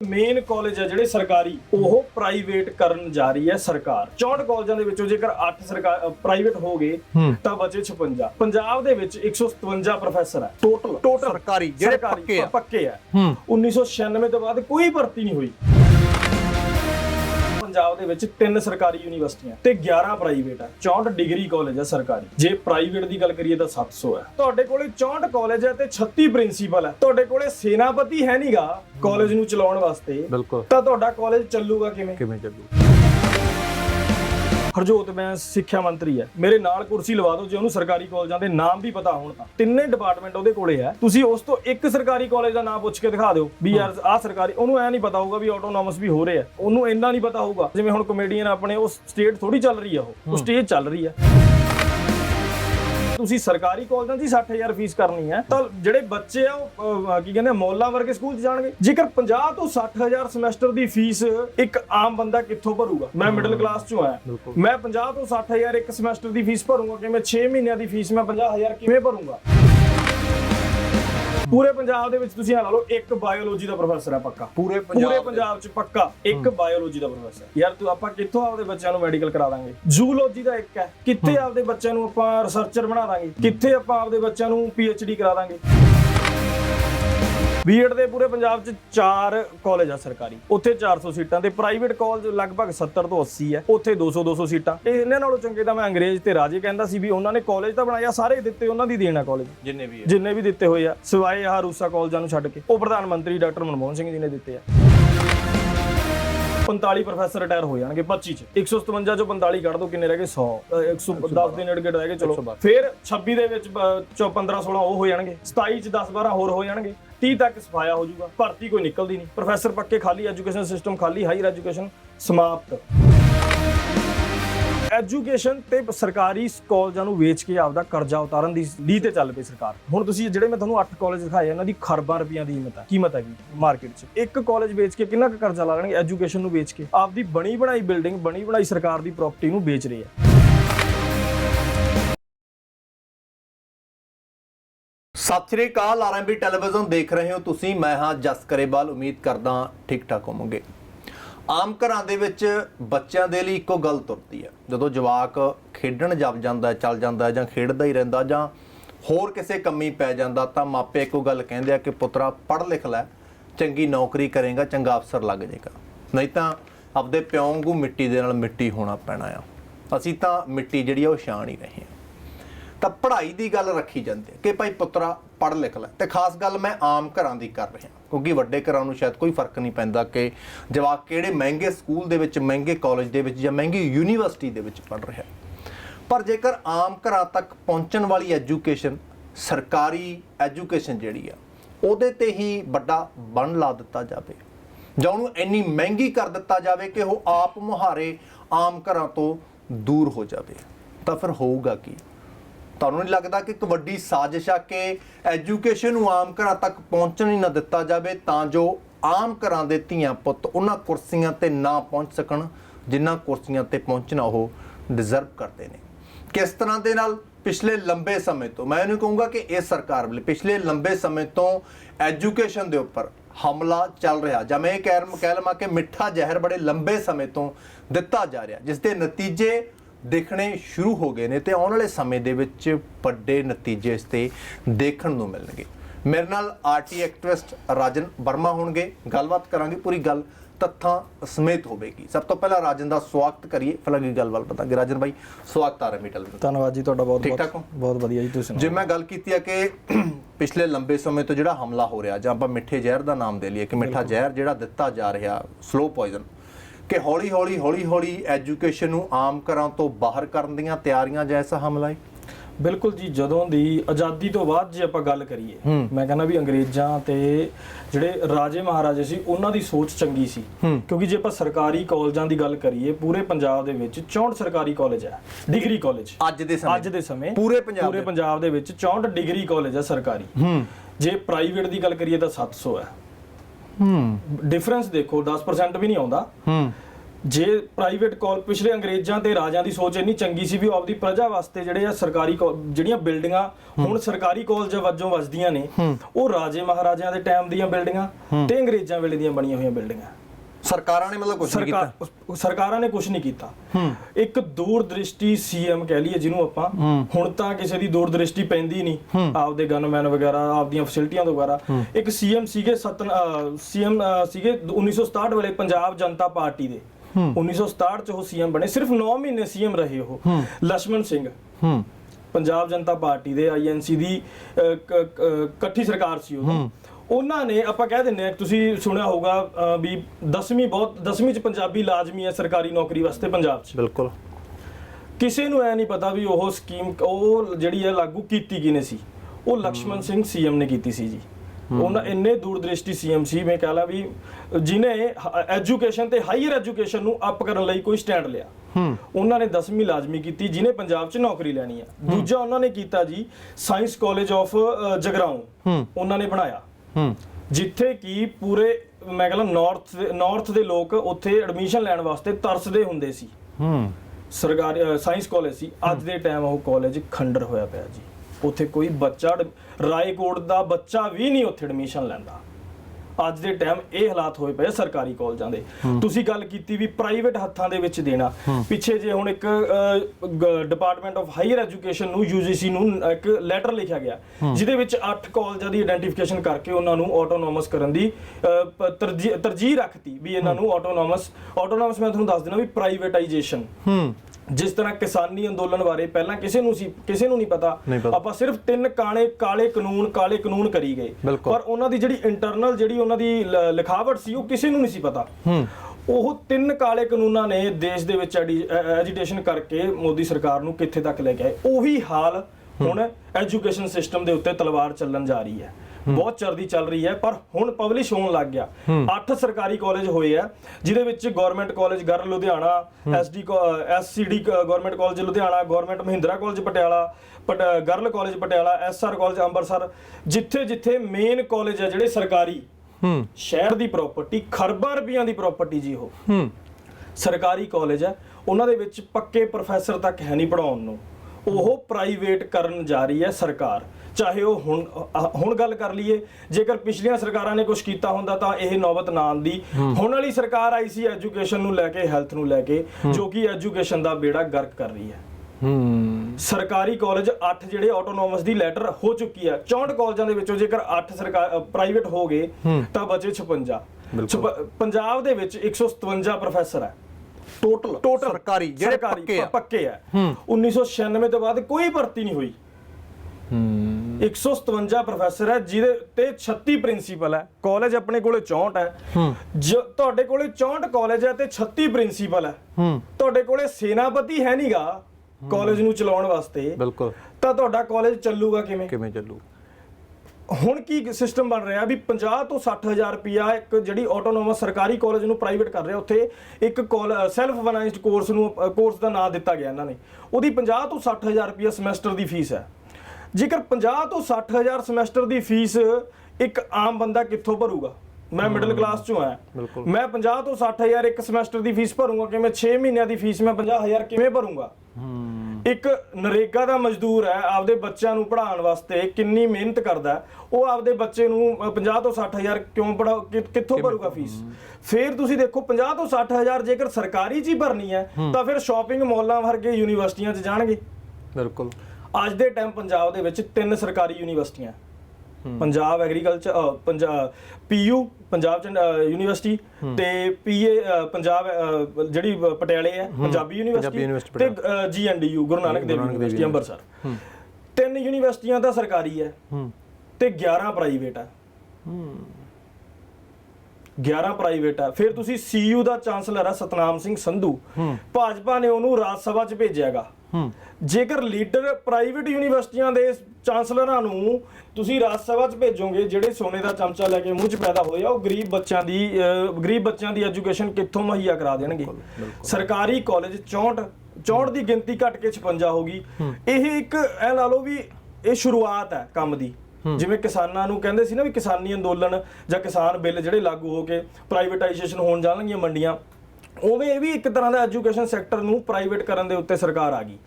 Main college ਹੈ ਜਿਹੜੇ ਸਰਕਾਰੀ ਉਹ ਪ੍ਰਾਈਵੇਟ ਕਰਨ ਜਾ ਰਹੀ ਹੈ ਸਰਕਾਰ। 64 ਕਾਲਜਾਂ ਦੇ ਵਿੱਚੋਂ ਜੇਕਰ 8 ਸਰਕਾਰ ਪ੍ਰਾਈਵੇਟ ਹੋ ਗਏ ਤਾਂ ਬਚੇ 56 ਪੰਜਾਬ ਦੇ ਵਿੱਚ 157 ਪ੍ਰੋਫੈਸਰ ਹੈ ਟੋਟਲ ਟੋਟਲ ਸਰਕਾਰੀ, ਜਿਹੜੇ ਪੱਕੇ ਆ। ਪੱਕੇ ਆ। ਹੂੰ। 1996 ਤੋਂ ਬਾਅਦ ਕੋਈ ਭਰਤੀ ਨਹੀਂ ਹੋਈ। ਪੰਜਾਬ ਦੇ ਵਿੱਚ ਤਿੰਨ ਸਰਕਾਰੀ ਯੂਨੀਵਰਸਿਟੀਆਂ ਤੇ 11 ਪ੍ਰਾਈਵੇਟ ਆ। 64 ਡਿਗਰੀ ਕਾਲਜ ਆ ਸਰਕਾਰੀ। ਜੇ ਪ੍ਰਾਈਵੇਟ ਦੀ ਗੱਲ ਕਰੀਏ ਤਾਂ 700 ਹੈ ਤੁਹਾਡੇ ਕੋਲੇ 64 ਕਾਲਜ ਹੈ ਤੇ 36 ਪ੍ਰਿੰਸੀਪਲ ਹੈ ਤੁਹਾਡੇ ਕੋਲੇ ਸੈਨਾਪਤੀ ਹੈ ਨਹੀਂਗਾ ਕਾਲਜ ਨੂੰ ਚਲਾਉਣ ਵਾਸਤੇ। ਤਾਂ ਤੁਹਾਡਾ ਕਾਲਜ ਚੱਲੂਗਾ ਕਿਵੇਂ? ਕਿਵੇਂ ਚੱਲੂ? ਹਰਜੋਤ ਬੈਂਸ ਸਿੱਖਿਆ ਮੰਤਰੀ ਹੈ। ਮੇਰੇ ਨਾਲ ਕੁਰਸੀ ਲਵਾ ਦਿਓ ਜੇ ਉਹਨੂੰ ਸਰਕਾਰੀ ਕਾਲਜਾਂ ਦੇ ਨਾਮ ਵੀ ਪਤਾ ਹੋਣ ਤਾਂ। ਤਿੰਨੇ ਡਿਪਾਰਟਮੈਂਟ ਉਹਦੇ ਕੋਲੇ ਹੈ। ਤੁਸੀਂ ਉਸ ਤੋਂ ਇੱਕ ਸਰਕਾਰੀ ਕਾਲਜ ਦਾ ਨਾਮ ਪੁੱਛ ਕੇ ਦਿਖਾ ਦਿਓ। ਵੀ ਯਾਰ ਆਹ ਸਰਕਾਰੀ ਉਹਨੂੰ ਐ ਨਹੀਂ ਪਤਾ ਹੋਊਗਾ ਵੀ ਆਟੋਨੋਮਸ ਵੀ ਹੋ ਰਿਹਾ ਉਹਨੂੰ ਇੰਨਾ ਨਹੀਂ ਪਤਾ ਹੋਊਗਾ। ਜਿਵੇਂ ਹੁਣ ਕਮੇਡੀਅਨ ਆਪਣੇ ਉਹ ਸਟੇਟ ਥੋੜੀ ਚੱਲ ਰਹੀ ਆ ਉਹ। ਉਹ ਸਟੇਜ ਚੱਲ ਰਹੀ ਆ। ਤੁਸੀਂ ਸਰਕਾਰੀ ਕਾਲਜਾਂ ਦੀ 60000 ਫੀਸ ਕਰਨੀ ਹੈ ਤਾਂ ਜਿਹੜੇ ਬੱਚੇ ਆ ਉਹ ਕੀ ਕਹਿੰਦੇ ਆ, ਮੌਲਾ ਵਰਗੇ ਸਕੂਲ 'ਚ ਜਾਣਗੇ। ਜੇਕਰ 50 ਤੋਂ 60000 ਸਮੈਸਟਰ ਦੀ ਫੀਸ ਇੱਕ ਆਮ ਬੰਦਾ ਕਿੱਥੋਂ ਭਰੂਗਾ? ਮੈਂ ਮਿਡਲ ਕਲਾਸ 'ਚੋਂ ਆਇਆ। ਮੈਂ 50 ਤੋਂ 60000 ਇੱਕ ਸਮੈਸਟਰ ਦੀ ਫੀਸ ਭਰੂੰਗਾ ਕਿ ਮੈਂ 6 ਮਹੀਨਿਆਂ ਦੀ ਫੀਸ ਮੈਂ 50000 ਕਿਵੇਂ ਭਰੂੰਗਾ? ਪੂਰੇ ਪੰਜਾਬ ਦੇ ਵਿੱਚ ਤੁਸੀਂ ਇਹ ਲਾ ਲਓ ਇੱਕ ਬਾਇਓਲੋਜੀ ਦਾ ਪ੍ਰੋਫੈਸਰ ਹੈ ਪੱਕਾ। ਪੂਰੇ ਪੂਰੇ ਪੰਜਾਬ ਪੰਜਾਬ 'ਚ ਪੱਕਾ ਇੱਕ ਬਾਇਓਲੋਜੀ ਦਾ ਪ੍ਰੋਫੈਸਰ ਯਾਰ ਤੂੰ ਆਪਾਂ ਕਿੱਥੋਂ ਆਪਦੇ ਬੱਚਿਆਂ ਨੂੰ ਮੈਡੀਕਲ ਕਰਾ ਦਾਂਗੇ? ਜ਼ੂਲੋਜੀ ਦਾ ਇੱਕ ਹੈ। ਕਿੱਥੇ ਆਪਦੇ ਬੱਚਿਆਂ ਨੂੰ ਆਪਾਂ ਰਿਸਰਚਰ ਬਣਾ ਦਾਂਗੇ? ਕਿੱਥੇ ਆਪਾਂ ਆਪਦੇ ਬੱਚਿਆਂ ਨੂੰ ਡੀ ਕਰਾ ਦਾਂਗੇ? ਬੀਐਡ ਦੇ ਪੂਰੇ ਪੰਜਾਬ 'ਚ 4 ਕਾਲਜ ਆ ਸਰਕਾਰੀ। ਉੱਥੇ 400 ਸੀਟਾਂ ਤੇ ਪ੍ਰਾਈਵੇਟ ਕਾਲਜ ਲਗਭਗ 70 ਤੋਂ 80 ਹੈ ਉੱਥੇ 200 200 ਸੀਟਾਂ। ਇਹ ਇਹਨਾਂ ਨਾਲੋਂ ਚੰਗੇ ਤਾਂ ਮੈਂ ਅੰਗਰੇਜ਼ ਤੇ ਰਾਜੇ ਕਹਿੰਦਾ ਸੀ ਵੀ ਉਹਨਾਂ ਨੇ ਕਾਲਜ ਤਾਂ ਬਣਾਇਆ ਸਾਰੇ ਦਿੱਤੇ ਉਹਨਾਂ ਦੀ ਦੇਣਾ ਕਾਲਜ ਜਿੰਨੇ ਵੀ ਜਿੰਨੇ ਵੀ ਦਿੱਤੇ ਹੋਏ ਆ ਸਿਵਾਏ ਆਹ ਰੂਸਾ ਕਾਲਜਾਂ ਨੂੰ ਛੱਡ ਕੇ। ਉਹ ਪ੍ਰਧਾਨ ਮੰਤਰੀ ਡਾਕਟਰ ਮਨਮੋਹਨ ਸਿੰਘ ਜੀ ਨੇ ਦਿੱਤੇ ਆ। 45 ਪ੍ਰੋਫੈਸਰ ਰਿਟਾਇਰ ਹੋ ਜਾਣਗੇ 25 ਚ। 157 ਚੋਂ 45 ਕੱਢ ਦੋ ਕਿੰਨੇ ਰਹਿ ਗਏ? 100 ਅ, 110 ਦੇ ਨੇੜੇ ਰਹਿ ਗਏ? ਚਲੋ। ਫਿਰ 26 ਦੇ ਵਿੱਚ ਅ, ਚੋਂ 15 16 ਉਹ ਹੋ ਜਾਣਗੇ। 27 ਚ 10 12 ਹੋਰ ਹੋ ਜਾਣਗੇ। 30 ਤੱਕ ਸਫਾਇਆ ਹੋ ਜਾਊਗਾ। ਭਰਤੀ ਕੋਈ ਨਿਕਲਦੀ ਨਹੀਂ। ਪ੍ਰੋਫੈਸਰ ਪੱਕੇ ਖਾਲੀ ਐਜੂਕੇਸ਼ਨ ਸਿਸਟਮ ਖਾਲੀ ਹਾਇਰ ਐਜੂਕੇਸ਼ਨ ਸਮਾਪਤ। ਐਜੂਕੇਸ਼ਨ ਤੇ ਸਰਕਾਰੀ ਕਾਲਜਾਂ ਨੂੰ ਵੇਚ ਕੇ ਆਪਦਾ ਕਰਜ਼ਾ ਉਤਾਰਨ ਦੀ ਲੀਹ ਤੇ ਚੱਲ ਪਈ ਸਰਕਾਰ। ਹੁਣ ਤੁਸੀਂ ਜਿਹੜੇ ਮੈਂ ਤੁਹਾਨੂੰ 8 ਕਾਲਜ ਦਿਖਾਏ, ਇਹਨਾਂ ਦੀ ਖਰਬਾਂ ਰੁਪਈਆਂ ਦੀ ਕੀਮਤ ਹੈ। ਕੀਮਤ ਹੈਗੀ ਮਾਰਕੀਟ 'ਚ? ਇੱਕ ਕਾਲਜ ਵੇਚ ਕੇ ਕਿੰਨਾ ਕੁ ਕਰਜ਼ਾ ਲਾ ਲੈਣਗੇ ਐਜੂਕੇਸ਼ਨ ਨੂੰ ਵੇਚ ਕੇ? ਆਪਦੀ ਬਣੀ ਬਣਾਈ ਬਿਲਡਿੰਗ, ਬਣੀ ਬਣਾਈ ਸਰਕਾਰ ਦੀ ਪ੍ਰਾਪਰਟੀ ਨੂੰ ਵੇਚ ਰਹੇ ਆ। ਸਤਿ ਸ੍ਰੀ ਅਕਾਲ ਆਰਐਮਬੀ ਟੈਲੀਵਿਜ਼ਨ ਦੇਖ ਰਹੇ ਹੋ ਤੁਸੀਂ। ਮੈਂ ਹਾਂ ਜਸ ਕਰੇਵਾਲ, ਉਮੀਦ ਕਰਦਾ ਠੀਕ ਠਾਕ ਹੋਵੋਗੇ। ਆਮ ਘਰਾਂ ਦੇ ਵਿੱਚ ਬੱਚਿਆਂ ਦੇ ਲਈ ਇੱਕੋ ਗੱਲ ਤੁਰਦੀ ਹੈ। ਜਦੋਂ ਜਵਾਕ ਖੇਡਣ ਜਪ ਜਾਂਦਾ, ਚੱਲ ਜਾਂਦਾ ਜਾਂ ਖੇਡਦਾ ਹੀ ਰਹਿੰਦਾ ਜਾਂ ਹੋਰ ਕਿਸੇ ਕੰਮੀ ਪੈ ਜਾਂਦਾ ਤਾਂ ਮਾਪੇ ਇੱਕੋ ਗੱਲ ਕਹਿੰਦੇ ਆ ਕਿ ਪੁੱਤਰਾ ਪੜ੍ਹ ਲਿਖ ਲੈ, ਚੰਗੀ ਨੌਕਰੀ ਕਰੇਗਾ, ਚੰਗਾ ਅਫਸਰ ਲੱਗ ਜਾਏਗਾ ਨਹੀਂ ਤਾਂ ਆਪਦੇ ਪਿਓ ਵਾਂਗੂ ਮਿੱਟੀ ਦੇ ਨਾਲ ਮਿੱਟੀ ਹੋਣਾ ਪੈਣਾ ਆ। ਅਸੀਂ ਤਾਂ ਮਿੱਟੀ ਜਿਹੜੀ ਆ ਉਹ ਛਾਣ ਹੀ ਰਹੇ ਹਾਂ। ਤਾਂ ਪੜ੍ਹਾਈ ਦੀ ਗੱਲ ਰੱਖੀ ਜਾਂਦੀ ਹੈ ਕਿ ਭਾਈ ਪੁੱਤਰਾ ਪੜ੍ਹ ਲਿਖ ਲੈ। ਤੇ ਖਾਸ ਗੱਲ ਮੈਂ ਆਮ ਘਰਾਂ ਦੀ ਕਰ ਰਿਹਾ। ਕਿਉਂਕਿ ਵੱਡੇ ਘਰਾਂ ਨੂੰ ਸ਼ਾਇਦ ਕੋਈ ਫ਼ਰਕ ਨਹੀਂ ਪੈਂਦਾ ਕਿ ਜਵਾਕ ਕਿਹੜੇ ਮਹਿੰਗੇ ਸਕੂਲ ਦੇ ਵਿੱਚ, ਮਹਿੰਗੇ ਕਾਲਜ ਦੇ ਵਿੱਚ ਜਾਂ ਮਹਿੰਗੀ ਯੂਨੀਵਰਸਿਟੀ ਦੇ ਵਿੱਚ ਪੜ੍ਹ ਰਿਹਾ ਪਰ ਜੇਕਰ ਆਮ ਘਰਾਂ ਤੱਕ ਪਹੁੰਚਣ ਵਾਲੀ ਐਜੂਕੇਸ਼ਨ ਸਰਕਾਰੀ ਐਜੂਕੇਸ਼ਨ ਜਿਹੜੀ ਆ, ਉਹਦੇ ਤੇ ਹੀ ਵੱਡਾ ਬਣ ਲਾ ਦਿੱਤਾ ਜਾਵੇ ਜਾਂ ਉਹਨੂੰ ਇੰਨੀ ਮਹਿੰਗੀ ਕਰ ਦਿੱਤਾ ਜਾਵੇ ਕਿ ਉਹ ਆਪ ਮੁਹਾਰੇ ਆਮ ਘਰਾਂ ਤੋਂ ਦੂਰ ਹੋ ਜਾਵੇ, ਤਾਂ ਫਿਰ ਹੋਊਗਾ ਕੀ? ਤੁਹਾਨੂੰ ਨਹੀਂ ਲੱਗਦਾ ਕਿ ਇੱਕ ਵੱਡੀ ਸਾਜ਼ਿਸ਼ ਆ ਕਿ ਐਜੂਕੇਸ਼ਨ ਨੂੰ ਆਮ ਘਰਾਂ ਤੱਕ ਪਹੁੰਚਣ ਹੀ ਨਾ ਦਿੱਤਾ ਜਾਵੇ, ਤਾਂ ਜੋ ਆਮ ਘਰਾਂ ਦੇ ਧੀਆਂ ਪੁੱਤ ਉਹਨਾਂ ਕੁਰਸੀਆਂ ਤੇ ਨਾ ਪਹੁੰਚ ਸਕਣ, ਜਿਨ੍ਹਾਂ ਕੁਰਸੀਆਂ ਤੇ ਪਹੁੰਚਣਾ ਉਹ ਡਿਜ਼ਰਵ ਕਰਦੇ ਨੇ। ਕਿਸ ਤਰ੍ਹਾਂ ਦੇ ਨਾਲ? ਪਿਛਲੇ ਲੰਬੇ ਸਮੇਂ ਤੋਂ। ਮੈਂ ਇਹਨੂੰ ਕਹੂੰਗਾ ਕਿ ਇਹ ਸਰਕਾਰ ਵੱਲ, ਪਿਛਲੇ ਲੰਬੇ ਸਮੇਂ ਤੋਂ ਐਜੂਕੇਸ਼ਨ ਦੇ ਉੱਪਰ ਹਮਲਾ ਚੱਲ ਰਿਹਾ। ਜਾਂ ਮੈਂ ਇਹ ਕਹਿ ਕਹਿ ਲਵਾਂ ਕਿ ਮਿੱਠਾ ਜ਼ਹਿਰ ਬੜੇ ਲੰਬੇ ਸਮੇਂ ਤੋਂ ਦਿੱਤਾ ਜਾ ਰਿਹਾ, ਜਿਸ ਦੇ ਨਤੀਜੇ ਦੇਖਣੇ ਸ਼ੁਰੂ ਹੋ ਗਏ ਨੇ ਤੇ ਆਉਣ ਵਾਲੇ ਸਮੇਂ ਦੇ ਵਿੱਚ ਵੱਡੇ ਨਤੀਜੇ ਇਸ ਤੇ ਦੇਖਣ ਨੂੰ ਮਿਲਣਗੇ। ਮੇਰੇ ਨਾਲ ਆਰਟੀ ਐਕਟਿਵਿਸਟ ਰਾਜਨ ਵਰਮਾ ਹੋਣਗੇ। ਗੱਲਬਾਤ ਕਰਾਂਗੇ ਪੂਰੀ ਗੱਲ ਤੱਥਾਂ ਸਮੇਤ ਹੋਵੇਗੀ। ਸਭ ਤੋਂ ਪਹਿਲਾਂ ਰਾਜਨ ਦਾ ਸਵਾਗਤ ਕਰੀਏ। ਅਗਲੀ ਗੱਲਬਾਤ ਪਤਾਂਗੇ ਰਾਜਨ ਭਾਈ ਸਵਾਗਤ ਆ ਰਿਹਾ ਮੀਟਲ ਧੰਨਵਾਦ ਜੀ ਤੁਹਾਡਾ ਬਹੁਤ ਹੋ? ਬਹੁਤ ਵਧੀਆ ਜੀ ਤੁਸੀਂ ਜੇ ਮੈਂ ਗੱਲ ਕੀਤੀ ਹੈ ਕਿ ਪਿਛਲੇ ਲੰਬੇ ਸਮੇਂ ਤੋਂ ਜਿਹੜਾ ਹਮਲਾ ਹੋ ਰਿਹਾ ਜਾਂ ਆਪਾਂ ਮਿੱਠੇ ਜ਼ਹਿਰ ਦਾ ਨਾਮ ਦੇ ਲਈਏ ਕਿ ਮਿੱਠਾ ਜ਼ਹਿਰ ਜਿਹੜਾ ਦਿੱਤਾ ਜਾ ਰਿਹਾ ਸਲੋ ਪੋਇਜ਼ਨ ਕਿ ਹੌਲੀ ਹੌਲੀ ਹੌਲੀ ਹੌਲੀ ਐਜੂਕੇਸ਼ਨ ਨੂੰ ਆਮ ਘਰਾਂ ਤੋਂ ਬਾਹਰ ਕਰਨ ਦੀਆਂ ਤਿਆਰੀਆਂ ਜੈਸਾ ਹਮਲਾ? ਹੈ ਬਿਲਕੁਲ ਜੀ ਜਦੋਂ ਦੀ ਆਜ਼ਾਦੀ ਤੋਂ ਬਾਅਦ ਜੇ ਆਪਾਂ ਗੱਲ ਕਰੀਏ ਮੈਂ ਕਹਿੰਦਾ ਵੀ ਅੰਗਰੇਜ਼ਾਂ ਤੇ ਜਿਹੜੇ ਰਾਜੇ ਮਹਾਰਾਜੇ ਸੀ ਉਹਨਾਂ ਦੀ ਸੋਚ ਚੰਗੀ ਸੀ। ਕਿਉਂਕਿ ਜੇ ਆਪਾਂ ਸਰਕਾਰੀ ਕਾਲਜਾਂ ਦੀ ਗੱਲ ਕਰੀਏ ਪੂਰੇ ਪੰਜਾਬ ਦੇ ਵਿੱਚ 64 ਸਰਕਾਰੀ ਕਾਲਜ ਹੈ ਡਿਗਰੀ ਕਾਲਜ। ਅੱਜ ਦੇ ਸਮੇਂ। ਅੱਜ ਦੇ ਸਮੇਂ ਪੂਰੇ ਪੰਜਾਬ ਪੂਰੇ ਪੰਜਾਬ ਦੇ ਵਿੱਚ 64 ਡਿਗਰੀ ਕਾਲਜ ਹੈ ਸਰਕਾਰੀ। ਜੇ ਪ੍ਰਾਈਵੇਟ ਦੀ ਗੱਲ ਕਰੀਏ ਤਾਂ 700 ਹੈ। ਹੂੰ। ਡਿਫਰੈਂਸ ਦੇਖੋ 10% ਵੀ ਨਹੀਂ ਆਉਂਦਾ। ਹੂੰ। ਜੇ ਪ੍ਰਾਈਵੇਟ ਕਾਲ ਪਿਛਲੇ ਅੰਗਰੇਜ਼ਾਂ ਤੇ ਰਾਜਾਂ ਦੀ ਸੋਚ ਇੰਨੀ ਚੰਗੀ ਸੀ ਵੀ ਉਹ ਆਪਦੀ ਪ੍ਰਜਾ ਵਾਸਤੇ ਜਿਹੜੇ ਆ ਸਰਕਾਰੀ ਕਾਲ- ਜਿਹੜੀਆਂ ਬਿਲਡਿੰਗਾਂ ਹੁਣ ਸਰਕਾਰੀ ਕਾਲਜ ਵਜੋਂ ਵਸਦੀਆਂ ਨੇ ਉਹ ਰਾਜੇ ਮਹਾਰਾਜਿਆਂ ਦੇ ਟਾਈਮ ਦੀਆਂ ਬਿਲਡਿੰਗਾਂ ਤੇ ਅੰਗਰੇਜ਼ਾਂ ਵੇਲੇ ਦੀਆਂ ਬਣੀਆਂ ਹੋਈਆਂ ਬਿਲਡਿੰਗਾਂ ਸਰਕਾਰਾਂ ਨੇ ਮਤਲਬ ਕੁਝ ਨਹੀਂ ਕੀਤਾ? ਸਰਕਾਰਾਂ ਨੇ ਕੁਝ ਨਹੀਂ ਕੀਤਾ। ਇੱਕ ਦੂਰਦ੍ਰਿਸ਼ਟੀ ਸੀਐਮ ਕਹਿ ਲਈਏ ਜਿਹਨੂੰ ਆਪਾਂ। ਹੁਣ ਤਾਂ ਕਿਸੇ ਦੀ ਦੂਰਦ੍ਰਿਸ਼ਟੀ ਪੈਂਦੀ ਨਹੀਂ। ਆਪਦੇ ਗਨਮੈਨ ਵਗੈਰਾ ਆਪਦੀਆਂ ਫੈਸਿਲਿਟੀਆਂ ਤੋਂ ਵਗੈਰਾ ਇੱਕ ਸੀਐਮ ਸੀਗੇ ਸਤਨ ਸੀਐਮ ਸੀਗੇ 1967 ਵੇਲੇ ਪੰਜਾਬ ਜਨਤਾ ਪਾਰਟੀ ਦੇ। 1967 ਚ ਉਹ ਸੀਐਮ ਬਣੇ। ਸਿਰਫ 9 ਮਹੀਨੇ ਸੀਐਮ ਰਹੇ ਉਹ। ਲక్ష్మణ ਸਿੰਘ। ਪੰਜਾਬ ਜਨਤਾ ਪਾਰਟੀ ਦੇ ਆਈਐਨਸੀ ਦੀ ਇਕੱਠੀ ਸਰਕਾਰ ਸੀ ਉਹ ਉਹਨਾਂ ਨੇ ਆਪਾਂ ਕਹਿ ਦਿੰਨੇ ਆ ਤੁਸੀਂ ਸੁਣਿਆ ਹੋਊਗਾ ਵੀ 10ਵੀਂ ਬਹੁਤ 10ਵੀਂ ਚ ਪੰਜਾਬੀ ਲਾਜ਼ਮੀ ਹੈ ਸਰਕਾਰੀ ਨੌਕਰੀ ਵਾਸਤੇ ਪੰਜਾਬ 'ਚ। ਬਿਲਕੁਲ। ਕਿਸੇ ਨੂੰ ਐ ਨਹੀਂ ਪਤਾ ਵੀ ਉਹ ਸਕੀਮ ਉਹ ਜਿਹੜੀ ਹੈ ਲਾਗੂ ਕੀਤੀ ਕਿਨੇ ਸੀ? ਉਹ ਲక్ష్మణ ਸਿੰਘ ਸੀਐਮ ਨੇ ਕੀਤੀ ਸੀ ਜੀ। ਉਹਨਾਂ ਇੰਨੇ ਦੂਰਦ੍ਰਿਸ਼ਟੀ ਸੀਐਮ ਸੀ ਮੈਂ ਕਹਾਂ ਲਾ ਵੀ ਜਿਨੇ ਐਜੂਕੇਸ਼ਨ ਤੇ ਹਾਈਅਰ ਐਜੂਕੇਸ਼ਨ ਨੂੰ ਅਪ ਕਰਨ ਲਈ ਕੋਈ ਸਟੈਂਡ ਲਿਆ। ਉਹਨਾਂ ਨੇ 10ਵੀਂ ਲਾਜ਼ਮੀ ਕੀਤੀ ਜਿਨੇ ਪੰਜਾਬ 'ਚ ਨੌਕਰੀ ਲੈਣੀ ਆ। ਦੂਜਾ ਉਹਨਾਂ ਨੇ ਕੀਤਾ ਜੀ ਸਾਇੰਸ ਕਾਲਜ ਆਫ ਜਗਰਾਉਂ। ਉਹਨਾਂ ਨੇ ਬਣਾਇਆ। ਹੂੰ। ਜਿੱਥੇ ਕੀ ਪੂਰੇ ਮੈਂ ਕਹਿੰਦਾ ਨਾਰਥ ਨਾਰਥ ਦੇ ਲੋਕ ਉੱਥੇ ਐਡਮਿਸ਼ਨ ਲੈਣ ਵਾਸਤੇ ਤਰਸਦੇ ਹੁੰਦੇ ਸੀ। ਹੂੰ। ਸਰਕਾਰੀ ਸਾਇੰਸ ਕਾਲਜ ਸੀ। ਅੱਜ ਦੇ ਟਾਈਮ ਉਹ ਕਾਲਜ ਖੰਡਰ ਹੋਇਆ ਪਿਆ ਜੀ। ਉੱਥੇ ਕੋਈ ਬੱਚਾ ਰਾਏਕੋਟ ਦਾ ਬੱਚਾ ਵੀ ਨਹੀਂ ਉੱਥੇ ਐਡਮਿਸ਼ਨ ਲੈਂਦਾ। ਅੱਜ ਦੇ ਟਾਈਮ ਇਹ ਹਾਲਾਤ ਹੋਏ ਪਏ ਸਰਕਾਰੀ ਕਾਲਜਾਂ ਦੇ ਤੁਸੀਂ ਗੱਲ ਕੀਤੀ ਵੀ ਪ੍ਰਾਈਵੇਟ ਹੱਥਾਂ ਦੇ ਵਿੱਚ ਦੇਣਾ ਪਿੱਛੇ ਜੇ ਹੁਣ ਇੱਕ ਡਿਪਾਰਟਮੈਂਟ ਆਫ ਹਾਇਰ ਐਜੂਕੇਸ਼ਨ ਨੂੰ ਯੂਜੀਸੀ ਨੂੰ ਇੱਕ ਲੈਟਰ ਲਿਖਿਆ ਗਿਆ ਜਿਹਦੇ ਵਿੱਚ 8 ਕਾਲਜਾਂ ਦੀ ਆਇਡੈਂਟੀਫਿਕੇਸ਼ਨ ਕਰਕੇ ਉਹਨਾਂ ਨੂੰ ਆਟੋਨੋਮਸ ਕਰਨ ਦੀ ਤਰਜੀਹ ਰੱਖਤੀ ਵੀ ਇਹਨਾਂ ਨੂੰ ਆਟੋਨੋਮਸ ਆਟੋਨੋਮਸ ਮੈਂ ਤੁਹਾਨੂੰ ਦੱਸ ਦੇਣਾ ਵੀ ਪ੍ਰਾਈਵੇਟਾਈਜੇਸ਼ਨ ਜਿਸ ਤਰ੍ਹਾਂ ਕਿਸਾਨੀ ਅੰਦੋਲਨ ਬਾਰੇ ਪਹਿਲਾਂ ਕਿਸੇ ਨੂੰ ਸੀ ਕਿਸੇ ਨੂੰ ਨਹੀਂ ਪਤਾ। ਆਪਾਂ ਸਿਰਫ ਤਿੰਨ ਕਾਲੇ ਕਾਲੇ ਕਾਨੂੰਨ ਕਾਲੇ ਕਾਨੂੰਨ ਕਰੀ ਗਏ। ਪਰ ਉਹਨਾਂ ਦੀ ਜਿਹੜੀ ਇੰਟਰਨਲ ਜਿਹੜੀ ਉਹਨਾਂ ਦੀ ਲ- ਲਿਖਾਵਟ ਸੀ ਉਹ ਕਿਸੇ ਨੂੰ ਨਹੀਂ ਸੀ ਪਤਾ। ਉਹ ਤਿੰਨ ਕਾਲੇ ਕਾਨੂੰਨਾਂ ਨੇ ਦੇਸ਼ ਦੇ ਵਿੱਚ ਐਜੀਟੇਸ਼ਨ ਕਰਕੇ ਮੋਦੀ ਸਰਕਾਰ ਨੂੰ ਕਿੱਥੇ ਤੱਕ ਲੈ ਕੇ ਆਏ। ਉਹੀ ਹਾਲ ਹੁਣ ਐਜੂਕੇਸ਼ਨ ਸਿਸਟਮ ਦੇ ਉੱਤੇ ਤਲਵਾਰ ਚੱਲਣ ਜਾ ਰਹੀ ਹੈ। ਬਹੁਤ ਚਰਦੀ ਚੱਲ ਰਹੀ ਹੈ ਪਰ ਹੁਣ ਪਬਲਿਸ਼ ਹੋਣ ਲੱਗ ਗਿਆ। ਅੱਠ ਸਰਕਾਰੀ ਕਾਲਜ ਹੋਏ ਆ ਜਿਹਦੇ ਵਿੱਚ ਗਵਰਨਮੈਂਟ ਕਾਲਜ ਗਰ Ludhiana SD SCD government college Ludhiana government Mahindra college Patiala ਪਟ girl college Patiala SR college Amritsar ਜਿੱਥੇ ਜਿੱਥੇ ਮੇਨ ਕਾਲਜ ਹੈ ਜਿਹੜੇ ਸਰਕਾਰੀ। ਹੂੰ। ਸ਼ਹਿਰ ਦੀ ਪ੍ਰਾਪਰਟੀ ਖਰਬਾਂ ਰੁਪਈਆਂ ਦੀ ਪ੍ਰਾਪਰਟੀ ਜੀ ਉਹ। ਹੂੰ। ਸਰਕਾਰੀ ਕਾਲਜ ਹੈ। ਉਹਨਾਂ ਦੇ ਵਿੱਚ ਪੱਕੇ ਪ੍ਰੋਫੈਸਰ ਤੱਕ ਹੈ ਨਹੀਂ ਪੜਾਉਣ ਨੂੰ। ਉਹ ਪ੍ਰਾਈਵੇਟ ਕਰਨ ਜਾ ਰਹੀ ਹੈ ਸਰਕਾਰ। ਚਾਹੇ ਉਹ ਹੁਣ ਹੁਣ ਗੱਲ ਕਰ ਲਈਏ। ਜੇਕਰ ਪਿਛਲੀਆਂ ਸਰਕਾਰਾਂ ਨੇ ਕੁਝ ਕੀਤਾ ਹੁੰਦਾ ਤਾਂ ਇਹ ਨੌਬਤ ਨਾ ਆਉਂਦੀ। ਹੁਣ ਵਾਲੀ ਸਰਕਾਰ ਆਈ ਸੀ ਐਜੂਕੇਸ਼ਨ ਨੂੰ ਲੈ ਕੇ ਹੈਲਥ ਨੂੰ ਲੈ ਕੇ ਜੋ ਕਿ ਐਜੂਕੇਸ਼ਨ ਦਾ ਬੇੜਾ ਗਰਕ ਕਰ ਰਹੀ ਹੈ। ਹੂੰ। ਸਰਕਾਰੀ ਕਾਲਜ 8 ਜਿਹੜੇ ਆਟੋਨੋਮਸ ਦੀ ਲੈਟਰ ਹੋ ਚੁੱਕੀ ਹੈ 64 ਕਾਲਜਾਂ ਦੇ ਵਿੱਚੋਂ ਜੇਕਰ 8 ਸਰਕਾਰ ਪ੍ਰਾਈਵੇਟ ਹੋ ਗਏ ਤਾਂ ਬਚੇ 56 ਛਪ- ਪੰਜਾਬ ਦੇ ਵਿੱਚ 157 ਪ੍ਰੋਫੈਸਰ ਹੈ ਟੋਟਲ ਟੋਟਲ ਸਰਕਾਰੀ ਜਿਹੜੇ ਪੱਕੇ ਆ। ਪੱਕੇ ਆ। 1996 ਤੋਂ ਬਾਅਦ ਕੋਈ ਭਰਤੀ ਨਹੀਂ ਹੋਈ। ਹੂੰ। 157 ਪ੍ਰੋਫੈਸਰ ਹੈ ਜਿਹਦੇ ਤੇ 36 ਪ੍ਰਿੰਸੀਪਲ ਹੈ ਕਾਲਜ ਆਪਣੇ ਕੋਲੇ 64 ਹੈ। ਜ- ਤੁਹਾਡੇ ਕੋਲੇ 64 ਕਾਲਜ ਹੈ ਤੇ 36 ਪ੍ਰਿੰਸੀਪਲ ਹੈ ਹੂੰ। ਤੁਹਾਡੇ ਕੋਲੇ ਸੈਨਾਪਤੀ ਹੈ ਨਹੀਂਗਾ ਕਾਲਜ ਨੂੰ ਚਲਾਉਣ ਵਾਸਤੇ। ਬਿਲਕੁਲ। ਤਾਂ ਤੁਹਾਡਾ ਕਾਲਜ ਚੱਲੂਗਾ ਕਿਵੇਂ? ਕਿਵੇਂ ਚੱਲੂ? ਹੁਣ ਕੀ ਸਿਸਟਮ ਬਣ ਰਿਹਾ ਵੀ 50 ਤੋਂ 60000 ਰੁਪਿਆ ਇੱਕ ਜਿਹੜੀ ਆਟੋਨੋਮਸ ਸਰਕਾਰੀ ਕਾਲਜ ਨੂੰ ਪ੍ਰਾਈਵੇਟ ਕਰ ਰਿਹਾ ਉੱਥੇ ਇੱਕ ਸੈਲਫ ਫਾਈਨਾਂਸਡ ਕੋਰਸ ਨੂੰ ਕੋਰਸ ਦਾ ਨਾਮ ਦਿੱਤਾ ਗਿਆ ਇਹਨਾਂ ਨੇ। ਉਹਦੀ 50 ਤੋਂ 60000 ਰੁਪਿਆ ਸਮੈਸਟਰ ਦੀ ਫੀਸ ਹੈ। ਜੇਕਰ 50 ਤੋਂ 60000 ਸਮੈਸਟਰ ਦੀ ਫੀਸ ਇੱਕ ਆਮ ਬੰਦਾ ਕਿੱਥੋਂ ਭਰੂਗਾ? ਮੈਂ ਮਿਡਲ ਕਲਾਸ ਚੋਂ ਬਿਲਕੁਲ। ਮੈਂ 50 ਤੋਂ 60000 ਇੱਕ ਸਮੈਸਟਰ ਦੀ ਫੀਸ ਭਰੂੰਗਾ ਕਿਵੇਂ 6 ਮਹੀਨਿਆਂ ਦੀ ਫੀਸ ਮੈਂ 50000 ਕਿਵੇਂ ਭਰੂੰਗਾ? ਇੱਕ ਨਰੇਗਾ ਦਾ ਮਜ਼ਦੂਰ ਹੈ ਆਪਦੇ ਬੱਚਿਆਂ ਨੂੰ ਪੜ੍ਹਾਉਣ ਵਾਸਤੇ ਕਿੰਨੀ ਮਿਹਨਤ ਕਰਦਾ ਉਹ ਆਪਦੇ ਬੱਚੇ ਨੂੰ ਅ, 50 ਤੋਂ 60000 ਕਿਉਂ ਪੜਾ ਕਿੱਥੋਂ ਭਰੂਗਾ ਫੀਸ ਫਿਰ ਤੁਸੀਂ ਦੇਖੋ 50 ਤੋਂ 60000 ਜੇਕਰ ਸਰਕਾਰੀ ਚ ਹੀ ਭਰਨੀ ਹੈ ਤਾਂ ਫਿਰ ਸ਼ਾਪਿੰਗ ਮਾਲਾਂ ਵਰਗੇ ਯੂਨੀਵਰਸਿਟੀਆਂ 'ਚ ਜਾਣਗੇ। ਬਿਲਕੁਲ। ਅੱਜ ਦੇ ਟਾਈਮ ਪੰਜਾਬ ਦੇ ਵਿੱਚ ਤਿੰਨ ਸਰਕਾਰੀ ਯੂਨੀਵਰਸਿਟੀਆਂ Punjab agriculture Punjab PU Punjab university ਤੇ ਪੀਏ ਪੰਜਾਬ ਜਿਹੜੀ ਪਟਿਆਲੇ ਹੈ ਪੰਜਾਬੀ ਯੂਨੀਵਰਸਿਟੀ ਤੇ ਜੀਐਨਡੀਯੂ ਗੁਰੂ ਨਾਨਕ ਦੇਵ ਯੂਨੀਵਰਸਿਟੀ ਅੰਮ੍ਰਿਤਸਰ। ਤਿੰਨ ਯੂਨੀਵਰਸਿਟੀਆਂ ਤਾਂ ਸਰਕਾਰੀ ਹੈ ਤੇ 11 ਪ੍ਰਾਈਵੇਟ ਹੈ। 11 ਪ੍ਰਾਈਵੇਟ ਹੈ। ਫਿਰ ਤੁਸੀਂ ਸੀਯੂ ਦਾ ਚਾਂਸਲਰ ਹੈ ਸਤਨਾਮ ਸਿੰਘ ਸੰਧੂ। ਭਾਜਪਾ ਨੇ ਉਹਨੂੰ ਰਾਜ ਸਭਾ 'ਚ ਭੇਜਿਆਗਾ। ਜੇਕਰ ਲੀਡਰ ਪ੍ਰਾਈਵੇਟ ਯੂਨੀਵਰਸਿਟੀਆਂ ਦੇ ਚਾਂਸਲਰਾਂ ਨੂੰ ਤੁਸੀਂ ਰਾਜ ਸਭਾ 'ਚ ਭੇਜੋਗੇ ਜਿਹੜੇ ਸੋਨੇ ਦਾ ਚਮਚਾ ਲੈ ਕੇ ਮੂੰਹ 'ਚ ਪੈਦਾ ਹੋਏ ਆ ਉਹ ਗਰੀਬ ਬੱਚਿਆਂ ਦੀ ਗਰੀਬ ਬੱਚਿਆਂ ਦੀ ਐਜੂਕੇਸ਼ਨ ਕਿੱਥੋਂ ਮੁਹੱਈਆ ਕਰਾ ਦੇਣਗੇ? ਸਰਕਾਰੀ ਕਾਲਜ 64 64 ਦੀ ਗਿਣਤੀ ਘਟ ਕੇ 56 ਹੋ ਗਈ। ਇਹ ਇੱਕ ਐ ਲਾ ਲਓ ਵੀ ਇਹ ਸ਼ੁਰੂਆਤ ਹੈ ਕੰਮ ਦੀ। ਜਿਵੇਂ ਕਿਸਾਨਾਂ ਨੂੰ ਕਹਿੰਦੇ ਸੀ ਨਾ ਵੀ ਕਿਸਾਨੀ ਅੰਦੋਲਨ ਜਾਂ ਕਿਸਾਨ ਬਿੱਲ ਜਿਹੜੇ ਲਾਗੂ ਹੋ ਕੇ ਪ੍ਰਾਈਵੇਟਾਈਜੇਸ਼ਨ ਹੋਣ ਜਾਣਗੀਆਂ ਮੰਡੀਆਂ ਉਵੇਂ ਇਹ ਵੀ ਇੱਕ ਤਰ੍ਹਾਂ ਦਾ ਐਜੂਕੇਸ਼ਨ ਸੈਕਟਰ ਨੂੰ ਪ੍ਰਾਈਵੇਟ ਕਰਨ ਦੇ ਉੱਤੇ ਸਰਕਾਰ ਆ ਗਈ।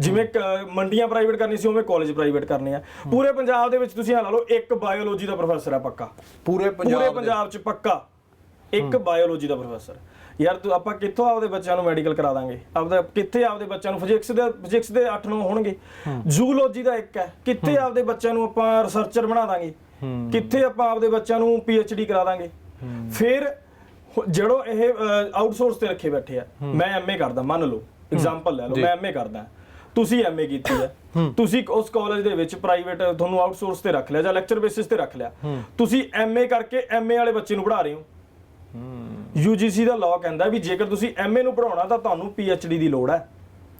ਜਿਵੇਂ ਮੰਡੀਆਂ ਪ੍ਰਾਈਵੇਟ ਕਰਨੀ ਸੀ ਉਵੇਂ ਕਾਲਜ ਪ੍ਰਾਈਵੇਟ ਕਰਨੇ ਆ। ਪੂਰੇ ਪੰਜਾਬ ਦੇ ਵਿੱਚ ਤੁਸੀਂ ਇਹ ਲਾ ਲਓ ਇੱਕ ਬਾਇਓਲੋਜੀ ਦਾ ਪ੍ਰੋਫੈਸਰ ਹੈ ਪੱਕਾ। ਪੂਰੇ ਪੰਜਾਬ 'ਚ ਪੱਕਾ। ਇੱਕ ਬਾਇਓਲੋਜੀ ਦਾ ਪ੍ਰੋਫੈਸਰ। ਯਾਰ ਤੂੰ ਆਪਾਂ ਕਿੱਥੋਂ ਆਪਦੇ ਬੱਚਿਆਂ ਨੂੰ ਮੈਡੀਕਲ ਕਰਾ ਦਾਂਗੇ? ਆਪਦਾ ਕਿੱਥੇ ਆਪਦੇ ਬੱਚਿਆਂ ਨੂੰ ਫਿਜ਼ਿਕਸ ਦੇ ਫਿਜ਼ਿਕਸ ਦੇ 8-9 ਹੋਣਗੇ? ਜ਼ੂਲੋਜੀ ਦਾ ਇੱਕ ਹੈ। ਕਿੱਥੇ ਆਪਦੇ ਬੱਚਿਆਂ ਨੂੰ ਆਪਾਂ ਰਿਸਰਚਰ ਬਣਾ ਦਾਂਗੇ? ਕਿੱਥੇ ਆਪਾਂ ਆਪਦੇ ਬੱਚਿਆਂ ਨੂੰ ਡੀ ਕਰਾ ਦਾਂਗੇ? ਫਿਰ ਜਿਹੜੋ ਇਹ ਆਊਟਸੋਰਸ ਤੇ ਰੱਖੇ ਬੈਠੇ ਆ ਮੈਂ ਐਮਏ ਕਰਦਾ ਮੰਨ ਲਓ ਐਗਜ਼ਾਮਪਲ ਲੈ ਲਓ ਮੈਂ ਐਮਏ ਕਰਦਾ। ਤੁਸੀਂ ਐਮਏ ਕੀਤੀ ਹੈ। ਤੁਸੀਂ ਉਸ ਕਾਲਜ ਦੇ ਵਿੱਚ ਪ੍ਰਾਈਵੇਟ ਤੁਹਾਨੂੰ ਆਊਟਸੋਰਸ ਤੇ ਰੱਖ ਲਿਆ ਜਾਂ ਲੈਕਚਰ ਬੇਸਿਸ ਤੇ ਰੱਖ ਲਿਆ। ਤੁਸੀਂ ਐਮਏ ਕਰਕੇ ਐਮਏ ਵਾਲੇ ਬੱਚੇ ਨੂੰ ਪੜ੍ਹਾ ਰਹੇ ਹੋ। UGC ਦਾ ਲਾਅ ਕਹਿੰਦਾ ਵੀ ਜੇਕਰ ਤੁਸੀਂ ਐਮਏ ਨੂੰ ਪੜਾਉਣਾ ਤਾਂ ਤੁਹਾਨੂੰ PhD ਦੀ ਲੋੜ ਹੈ।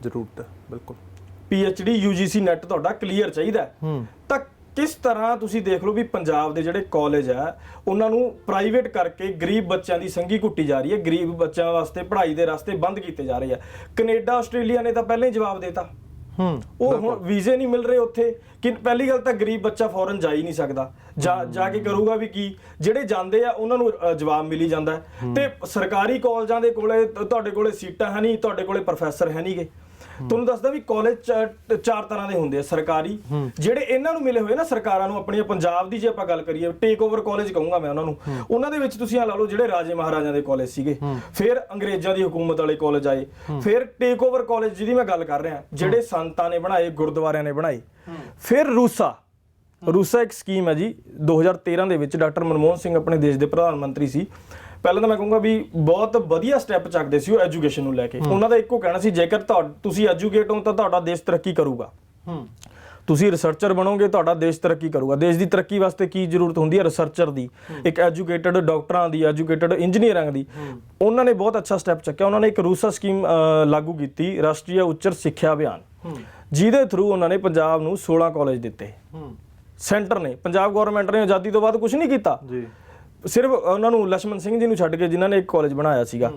ਜ਼ਰੂਰਤ ਬਿਲਕੁਲ। PhD UGC ਨੈਟ ਤੁਹਾਡਾ ਕਲੀਅਰ ਚਾਹੀਦਾ ਹੈ। ਤਾਂ ਕਿਸ ਤਰ੍ਹਾਂ ਤੁਸੀਂ ਦੇਖ ਲਓ ਵੀ ਪੰਜਾਬ ਦੇ ਜਿਹੜੇ ਕਾਲਜ ਆ ਉਹਨਾਂ ਨੂੰ ਪ੍ਰਾਈਵੇਟ ਕਰਕੇ ਗਰੀਬ ਬੱਚਿਆਂ ਦੀ ਸੰਗੀ ਘੁੱਟੀ ਜਾ ਰਹੀ ਹੈ ਗਰੀਬ ਬੱਚਿਆਂ ਵਾਸਤੇ ਪੜ੍ਹਾਈ ਦੇ ਰਸਤੇ ਬੰਦ ਕੀਤੇ ਜਾ ਰਹੇ ਆ। ਕੈਨੇਡਾ ਆਸਟ੍ਰੇਲੀਆ ਨੇ ਤਾਂ ਪਹਿਲਾਂ ਹੀ ਜਵਾਬ ਦਿੱਤਾ। ਹੂੰ ਉਹ ਹੁਣ ਵੀਜ਼ੇ ਨਹੀਂ ਮਿਲ ਰਹੇ ਉੱਥੇ। ਕਿ ਪਹਿਲੀ ਗੱਲ ਤਾਂ ਗਰੀਬ ਬੱਚਾ ਫੌਰਨ ਜਾ ਹੀ ਨਹੀਂ ਸਕਦਾ। ਜਾ ਜਾ ਕੇ ਕਰੂਗਾ ਵੀ ਕੀ? ਜਿਹੜੇ ਜਾਂਦੇ ਆ ਉਹਨਾਂ ਨੂੰ ਜਵਾਬ ਮਿਲੀ ਜਾਂਦਾ। ਤੇ ਸਰਕਾਰੀ ਕਾਲਜਾਂ ਦੇ ਕੋਲੇ ਤੁਹਾਡੇ ਕੋਲੇ ਸੀਟਾਂ ਹੈ ਨਹੀਂ ਤੁਹਾਡੇ ਕੋਲੇ ਪ੍ਰੋਫੈਸਰ ਹੈ ਨਹੀਂਗੇ ਤੁਹਾਨੂੰ ਦੱਸਦਾ ਵੀ ਕਾਲਜ ਚਾਰ ਤਰ੍ਹਾਂ ਦੇ ਹੁੰਦੇ ਆ ਸਰਕਾਰੀ। ਜਿਹੜੇ ਇਹਨਾਂ ਨੂੰ ਮਿਲੇ ਹੋਏ ਨਾ ਸਰਕਾਰਾਂ ਨੂੰ ਆਪਣੀਆਂ ਪੰਜਾਬ ਦੀ ਜੇ ਆਪਾਂ ਗੱਲ ਕਰੀਏ ਟੇਕ ਓਵਰ ਕਾਲਜ ਕਹੂੰਗਾ ਮੈਂ ਉਹਨਾਂ ਨੂੰ। ਉਹਨਾਂ ਦੇ ਵਿੱਚ ਤੁਸੀਂ ਆ ਲਾ ਲਓ ਜਿਹੜੇ ਰਾਜੇ ਮਹਾਰਾਜਾਂ ਦੇ ਕਾਲਜ ਸੀਗੇ। ਫਿਰ ਅੰਗਰੇਜ਼ਾਂ ਦੀ ਹਕੂਮਤ ਵਾਲੇ ਕਾਲਜ ਆਏ। ਫਿਰ ਟੇਕ ਓਵਰ ਕਾਲਜ ਜਿਹਦੀ ਮੈਂ ਗੱਲ ਕਰ ਰਿਹਾ ਜਿਹੜੇ ਸੰਤਾਂ ਨੇ ਬਣਾਏ ਗੁਰਦੁਆਰਿਆਂ ਨੇ ਬਣਾਏ। ਫਿਰ ਰੂਸਾ। ਰੂਸਾ ਇੱਕ ਸਕੀਮ ਹੈ ਜੀ 2013 ਦੇ ਵਿੱਚ ਡਾਕਟਰ ਮਨਮੋਹਨ ਸਿੰਘ ਆਪਣੇ ਦੇਸ਼ ਦੇ ਪ੍ਰਧਾਨ ਮੰਤਰੀ ਸੀ। ਪਹਿਲਾਂ ਤਾਂ ਮੈਂ ਕਹੂੰਗਾ ਵੀ ਬਹੁਤ ਵਧੀਆ ਸਟੈਪ ਚੱਕਦੇ ਸੀ ਉਹ ਐਜੂਕੇਸ਼ਨ ਨੂੰ ਲੈ ਕੇ। ਉਹਨਾਂ ਦਾ ਇੱਕੋ ਕਹਿਣਾ ਸੀ ਜੇਕਰ ਤੁਸੀਂ ਐਜੂਕੇਟ ਹੋ ਤਾਂ ਤੁਹਾਡਾ ਦੇਸ਼ ਤਰੱਕੀ ਕਰੂਗਾ। ਹੂੰ। ਤੁਸੀਂ ਰਿਸਰਚਰ ਬਣੋਗੇ ਤੁਹਾਡਾ ਦੇਸ਼ ਤਰੱਕੀ ਕਰੂਗਾ। ਦੇਸ਼ ਦੀ ਤਰੱਕੀ ਵਾਸਤੇ ਕੀ ਜ਼ਰੂਰਤ ਹੁੰਦੀ ਹੈ? ਰਿਸਰਚਰ ਦੀ। ਇੱਕ ਐਜੂਕੇਟਡ ਡਾਕਟਰਾਂ ਦੀ ਐਜੂਕੇਟਡ ਇੰਜੀਨੀਅਰਾਂ ਦੀ। ਉਹਨਾਂ ਨੇ ਬਹੁਤ ਅੱਛਾ ਸਟੈਪ ਚੱਕਿਆ। ਉਹਨਾਂ ਨੇ ਇੱਕ ਰੂਸਾ ਸਕੀਮ ਲਾਗੂ ਕੀਤੀ ਰਾਸ਼ਟਰੀ ਉੱਚ ਸਿੱਖਿਆ ਅਭਿਆਨ। ਜਿਹਦੇ ਥਰੂ ਉਹਨਾਂ ਨੇ ਪੰਜਾਬ ਨੂੰ 16 ਕਾਲਜ ਦਿੱਤੇ। ਹੂੰ। ਸੈਂਟਰ ਨੇ ਪੰਜਾਬ ਗਵਰਨਮੈਂਟ ਨੇ ਆਜ਼ਾਦੀ ਤੋਂ ਬਾਅਦ ਕੁਝ ਨਹੀਂ ਕੀਤਾ। ਜੀ। ਸਿਰਫ ਉਹਨਾਂ ਨੂੰ ਲక్ష్మణ ਸਿੰਘ ਜੀ ਨੂੰ ਛੱਡ ਕੇ ਜਿਨ੍ਹਾਂ ਨੇ ਇੱਕ ਕਾਲਜ ਬਣਾਇਆ ਸੀਗਾ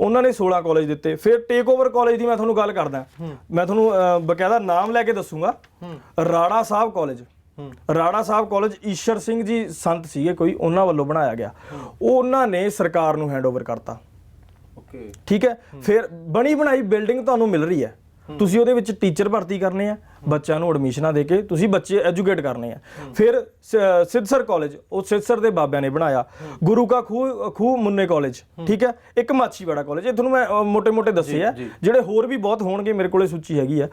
ਉਹਨਾਂ ਨੇ 16 ਕਾਲਜ ਦਿੱਤੇ। ਫਿਰ ਟੇਕ ਓਵਰ ਕਾਲਜ ਦੀ ਮੈਂ ਤੁਹਾਨੂੰ ਗੱਲ ਕਰਦਾ। ਮੈਂ ਤੁਹਾਨੂੰ ਬਕਾਇਦਾ ਨਾਮ ਲੈ ਕੇ ਦੱਸੂਗਾ। ਰਾੜਾ ਸਾਹਿਬ ਕਾਲਜ ਰਾੜਾ ਸਾਹਿਬ ਕਾਲਜ ਈਸ਼ਰ ਸਿੰਘ ਜੀ ਸੰਤ ਸੀਗੇ ਕੋਈ ਉਹਨਾਂ ਵੱਲੋਂ ਬਣਾਇਆ ਗਿਆ। ਉਹ ਉਹਨਾਂ ਨੇ ਸਰਕਾਰ ਨੂੰ ਹੈਂਡਓਵਰ ਕਰਤਾ। ਓਕੇ। ਠੀਕ ਹੈ? ਫਿਰ ਬਣੀ ਬਣਾਈ ਬਿਲਡਿੰਗ ਤੁਹਾਨੂੰ ਮਿਲ ਰਹੀ ਹੈ। ਤੁਸੀਂ ਉਹਦੇ ਵਿੱਚ ਟੀਚਰ ਭਰਤੀ ਕਰਨੇ ਆ ਬੱਚਿਆਂ ਨੂੰ ਐਡਮਿਸ਼ਨਾਂ ਦੇ ਕੇ ਤੁਸੀਂ ਬੱਚੇ ਐਜੂਕੇਟ ਕਰਨੇ ਆ। ਫਿਰ ਸਿੱਧਸਰ ਕਾਲਜ ਉਹ ਸਿੱਧਸਰ ਦੇ ਬਾਬਿਆਂ ਨੇ ਬਣਾਇਆ। ਗੁਰੂ ਕਾ ਖੂ ਖੂ ਮੁੰਨੇ ਕਾਲਜ ਠੀਕ ਹੈ? ਇੱਕ ਮਾਛੀਵਾੜਾ ਕਾਲਜ ਇਹ ਤੁਹਾਨੂੰ ਮੈਂ ਮੋٹے ਮੋٹے ਦੱਸੇ ਆ। ਜਿਹੜੇ ਹੋਰ ਵੀ ਬਹੁਤ ਹੋਣਗੇ ਮੇਰੇ ਕੋਲੇ ਸੂਚੀ ਹੈਗੀ ਆ।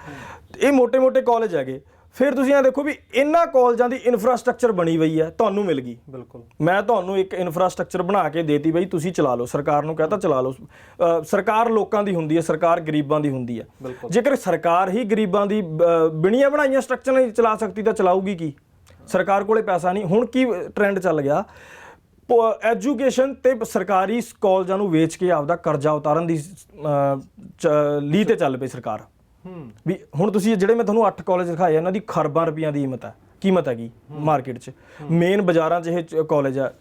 ਇਹ ਮੋٹے ਮੋٹے ਕਾਲਜ ਹੈਗੇ। ਫਿਰ ਤੁਸੀਂ ਇਹ ਦੇਖੋ ਵੀ ਇਹਨਾਂ ਕਾਲਜਾਂ ਦੀ ਇਨਫਰਾਸਟ੍ਰਕਚਰ ਬਣੀ ਹੋਈ ਹੈ ਤੁਹਾਨੂੰ ਮਿਲ ਗਈ। ਬਿਲਕੁਲ। ਮੈਂ ਤੁਹਾਨੂੰ ਇੱਕ ਇਨਫਰਾਸਟ੍ਰਕਚਰ ਬਣਾ ਕੇ ਦੇਤੀ ਬਈ ਤੁਸੀਂ ਚਲਾ ਲਓ ਸਰਕਾਰ ਨੂੰ ਕਹਤਾ ਚਲਾ ਲਓ। ਸਰਕਾਰ ਲੋਕਾਂ ਦੀ ਹੁੰਦੀ ਹੈ ਸਰਕਾਰ ਗਰੀਬਾਂ ਦੀ ਹੁੰਦੀ ਹੈ। ਜੇਕਰ ਸਰਕਾਰ ਹੀ ਗਰੀਬਾਂ ਦੀ ਬਿਣੀਆਂ ਬਣਾਈਆਂ ਸਟਰਕਚਰ ਨਹੀਂ ਚਲਾ ਸਕਦੀ ਤਾਂ ਚਲਾਊਗੀ ਕੀ? ਸਰਕਾਰ ਕੋਲੇ ਪੈਸਾ ਨਹੀਂ। ਹੁਣ ਕੀ ਟ੍ਰੈਂਡ ਚੱਲ ਗਿਆ? ਐਜੂਕੇਸ਼ਨ ਤੇ ਸਰਕਾਰੀ ਕਾਲਜਾਂ ਨੂੰ ਵੇਚ ਕੇ ਆਪਦਾ ਕਰਜ਼ਾ ਉਤਾਰਨ ਦੀ ਲੀ ਤੇ ਚੱਲ ਪਈ ਸਰਕਾਰ। ਵੀ ਹੁਣ ਤੁਸੀਂ ਜਿਹੜੇ ਮੈਂ ਤੁਹਾਨੂੰ 8 ਕਾਲਜ ਦਿਖਾਏ ਇਹਨਾਂ ਦੀ ਖਰਬਾਂ ਰੁਪਈਆਂ ਦੀ ਕੀਮਤ ਹੈ ਕੀਮਤ ਹੈਗੀ ਮਾਰਕੀਟ 'ਚ। ਮੇਨ ਬਾਜ਼ਾਰਾਂ 'ਚ ਇਹ ਕਾਲਜ ਆ।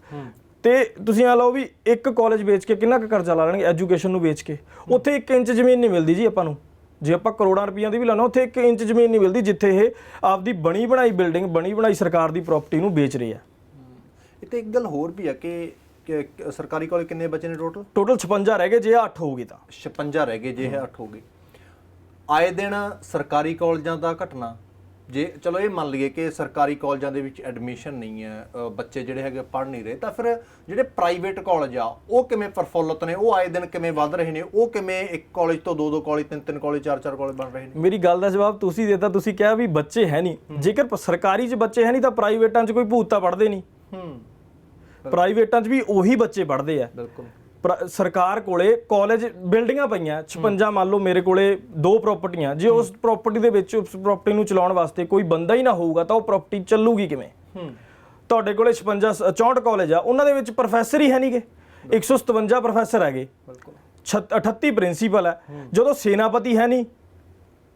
ਤੇ ਤੁਸੀਂ ਆ ਲਓ ਵੀ ਇੱਕ ਕਾਲਜ ਵੇਚ ਕੇ ਕਿੰਨਾ ਕੁ ਕਰਜ਼ਾ ਲਾ ਲੈਣਗੇ ਐਜੂਕੇਸ਼ਨ ਨੂੰ ਵੇਚ ਕੇ। ਉੱਥੇ 1 ਇੰਚ ਜ਼ਮੀਨ ਨਹੀਂ ਮਿਲਦੀ ਜੀ ਆਪਾਂ ਨੂੰ। ਜੇ ਆਪਾਂ ਕਰੋੜਾਂ ਰੁਪਈਆਂ ਦੀ ਵੀ ਲਾਣਾ ਉੱਥੇ 1 ਇੰਚ ਜ਼ਮੀਨ ਨਹੀਂ ਮਿਲਦੀ ਜਿੱਥੇ ਇਹ ਆਪਦੀ ਬਣੀ ਬਣਾਈ ਬਿਲਡਿੰਗ ਬਣੀ ਬਣਾਈ ਸਰਕਾਰ ਦੀ ਪ੍ਰਾਪਰਟੀ ਨੂੰ ਵੇਚ ਰਹੇ ਆ। ਇਹ ਤੇ ਇੱਕ ਗੱਲ ਹੋਰ ਵੀ ਆ ਕਿ ਸਰਕਾਰੀ ਕਾਲਜ ਕਿੰਨੇ ਬੱਚੇ ਨੇ ਟੋਟਲ ਟੋਟਲ 56 ਰਹਿ ਗਏ ਜੇ 8 ਹੋਊਗੀ ਤਾਂ। 56 ਰਹਿ ਗਏ ਜੇ ਇਹ 8 ਹੋ ਗਏ ਆਏ ਦਿਨ ਸਰਕਾਰੀ ਕਾਲਜਾਂ ਦਾ ਘਟਨਾ। ਜੇ ਚਲੋ ਇਹ ਮੰਨ ਲਈਏ ਕਿ ਸਰਕਾਰੀ ਕਾਲਜਾਂ ਦੇ ਵਿੱਚ ਐਡਮਿਸ਼ਨ ਨਹੀਂ ਹੈ ਬੱਚੇ ਜਿਹੜੇ ਹੈਗੇ ਪੜ੍ਹ ਨਹੀਂ ਰਹੇ ਤਾਂ ਫਿਰ ਜਿਹੜੇ ਪ੍ਰਾਈਵੇਟ ਕਾਲਜ ਆ ਉਹ ਕਿਵੇਂ ਪਰਫੁੱਲਤ ਨੇ? ਉਹ ਆਏ ਦਿਨ ਕਿਵੇਂ ਵੱਧ ਰਹੇ ਨੇ? ਉਹ ਕਿਵੇਂ ਇੱਕ ਕਾਲਜ ਤੋਂ ਦੋ ਦੋ ਕਾਲਜ ਤਿੰਨ ਤਿੰਨ ਕਾਲਜ ਚਾਰ ਚਾਰ ਕਾਲਜ ਬਣ ਰਹੇ ਨੇ? ਮੇਰੀ ਗੱਲ ਦਾ ਜਵਾਬ ਤੁਸੀਂ ਦਿੱਤਾ ਤੁਸੀਂ ਕਿਹਾ ਵੀ ਬੱਚੇ ਹੈ ਨਹੀਂ। ਜੇਕਰ ਸਰਕਾਰੀ 'ਚ ਬੱਚੇ ਹੈ ਨਹੀਂ ਤਾਂ ਪ੍ਰਾਈਵੇਟਾਂ 'ਚ ਕੋਈ ਭੂਤ ਤਾਂ ਪੜ੍ਹਦੇ ਨਹੀਂ। ਹੂੰ। ਪ੍ਰਾਈਵੇਟਾਂ 'ਚ ਵੀ ਉਹੀ ਬੱਚੇ ਪੜ੍ਹਦੇ ਆ। ਬਿਲਕੁਲ। ਸਰਕਾਰ ਕੋਲੇ ਕਾਲਜ ਬਿਲਡਿੰਗਾਂ ਪਈਆਂ 56 ਮੰਨ ਲਓ ਮੇਰੇ ਕੋਲੇ ਦੋ ਪ੍ਰਾਪਰਟੀਆਂ ਜੇ ਉਸ ਪ੍ਰਾਪਰਟੀ ਦੇ ਵਿੱਚ ਉਸ ਪ੍ਰਾਪਰਟੀ ਨੂੰ ਚਲਾਉਣ ਵਾਸਤੇ ਕੋਈ ਬੰਦਾ ਹੀ ਨਾ ਹੋਊਗਾ ਤਾਂ ਉਹ ਪ੍ਰਾਪਰਟੀ ਚੱਲੂਗੀ ਕਿਵੇਂ? ਤੁਹਾਡੇ ਕੋਲੇ 56 ਸ- 64 ਕਾਲਜ ਆ ਉਹਨਾਂ ਦੇ ਵਿੱਚ ਪ੍ਰੋਫੈਸਰ ਹੀ ਹੈ ਨਹੀਂਗੇ 157 ਪ੍ਰੋਫੈਸਰ ਹੈਗੇ। ਬਿਲਕੁਲ। ਛੱਤ- 38 ਪ੍ਰਿੰਸੀਪਲ ਹੈ। ਜਦੋਂ ਸੈਨਾਪਤੀ ਹੈ ਨਹੀਂ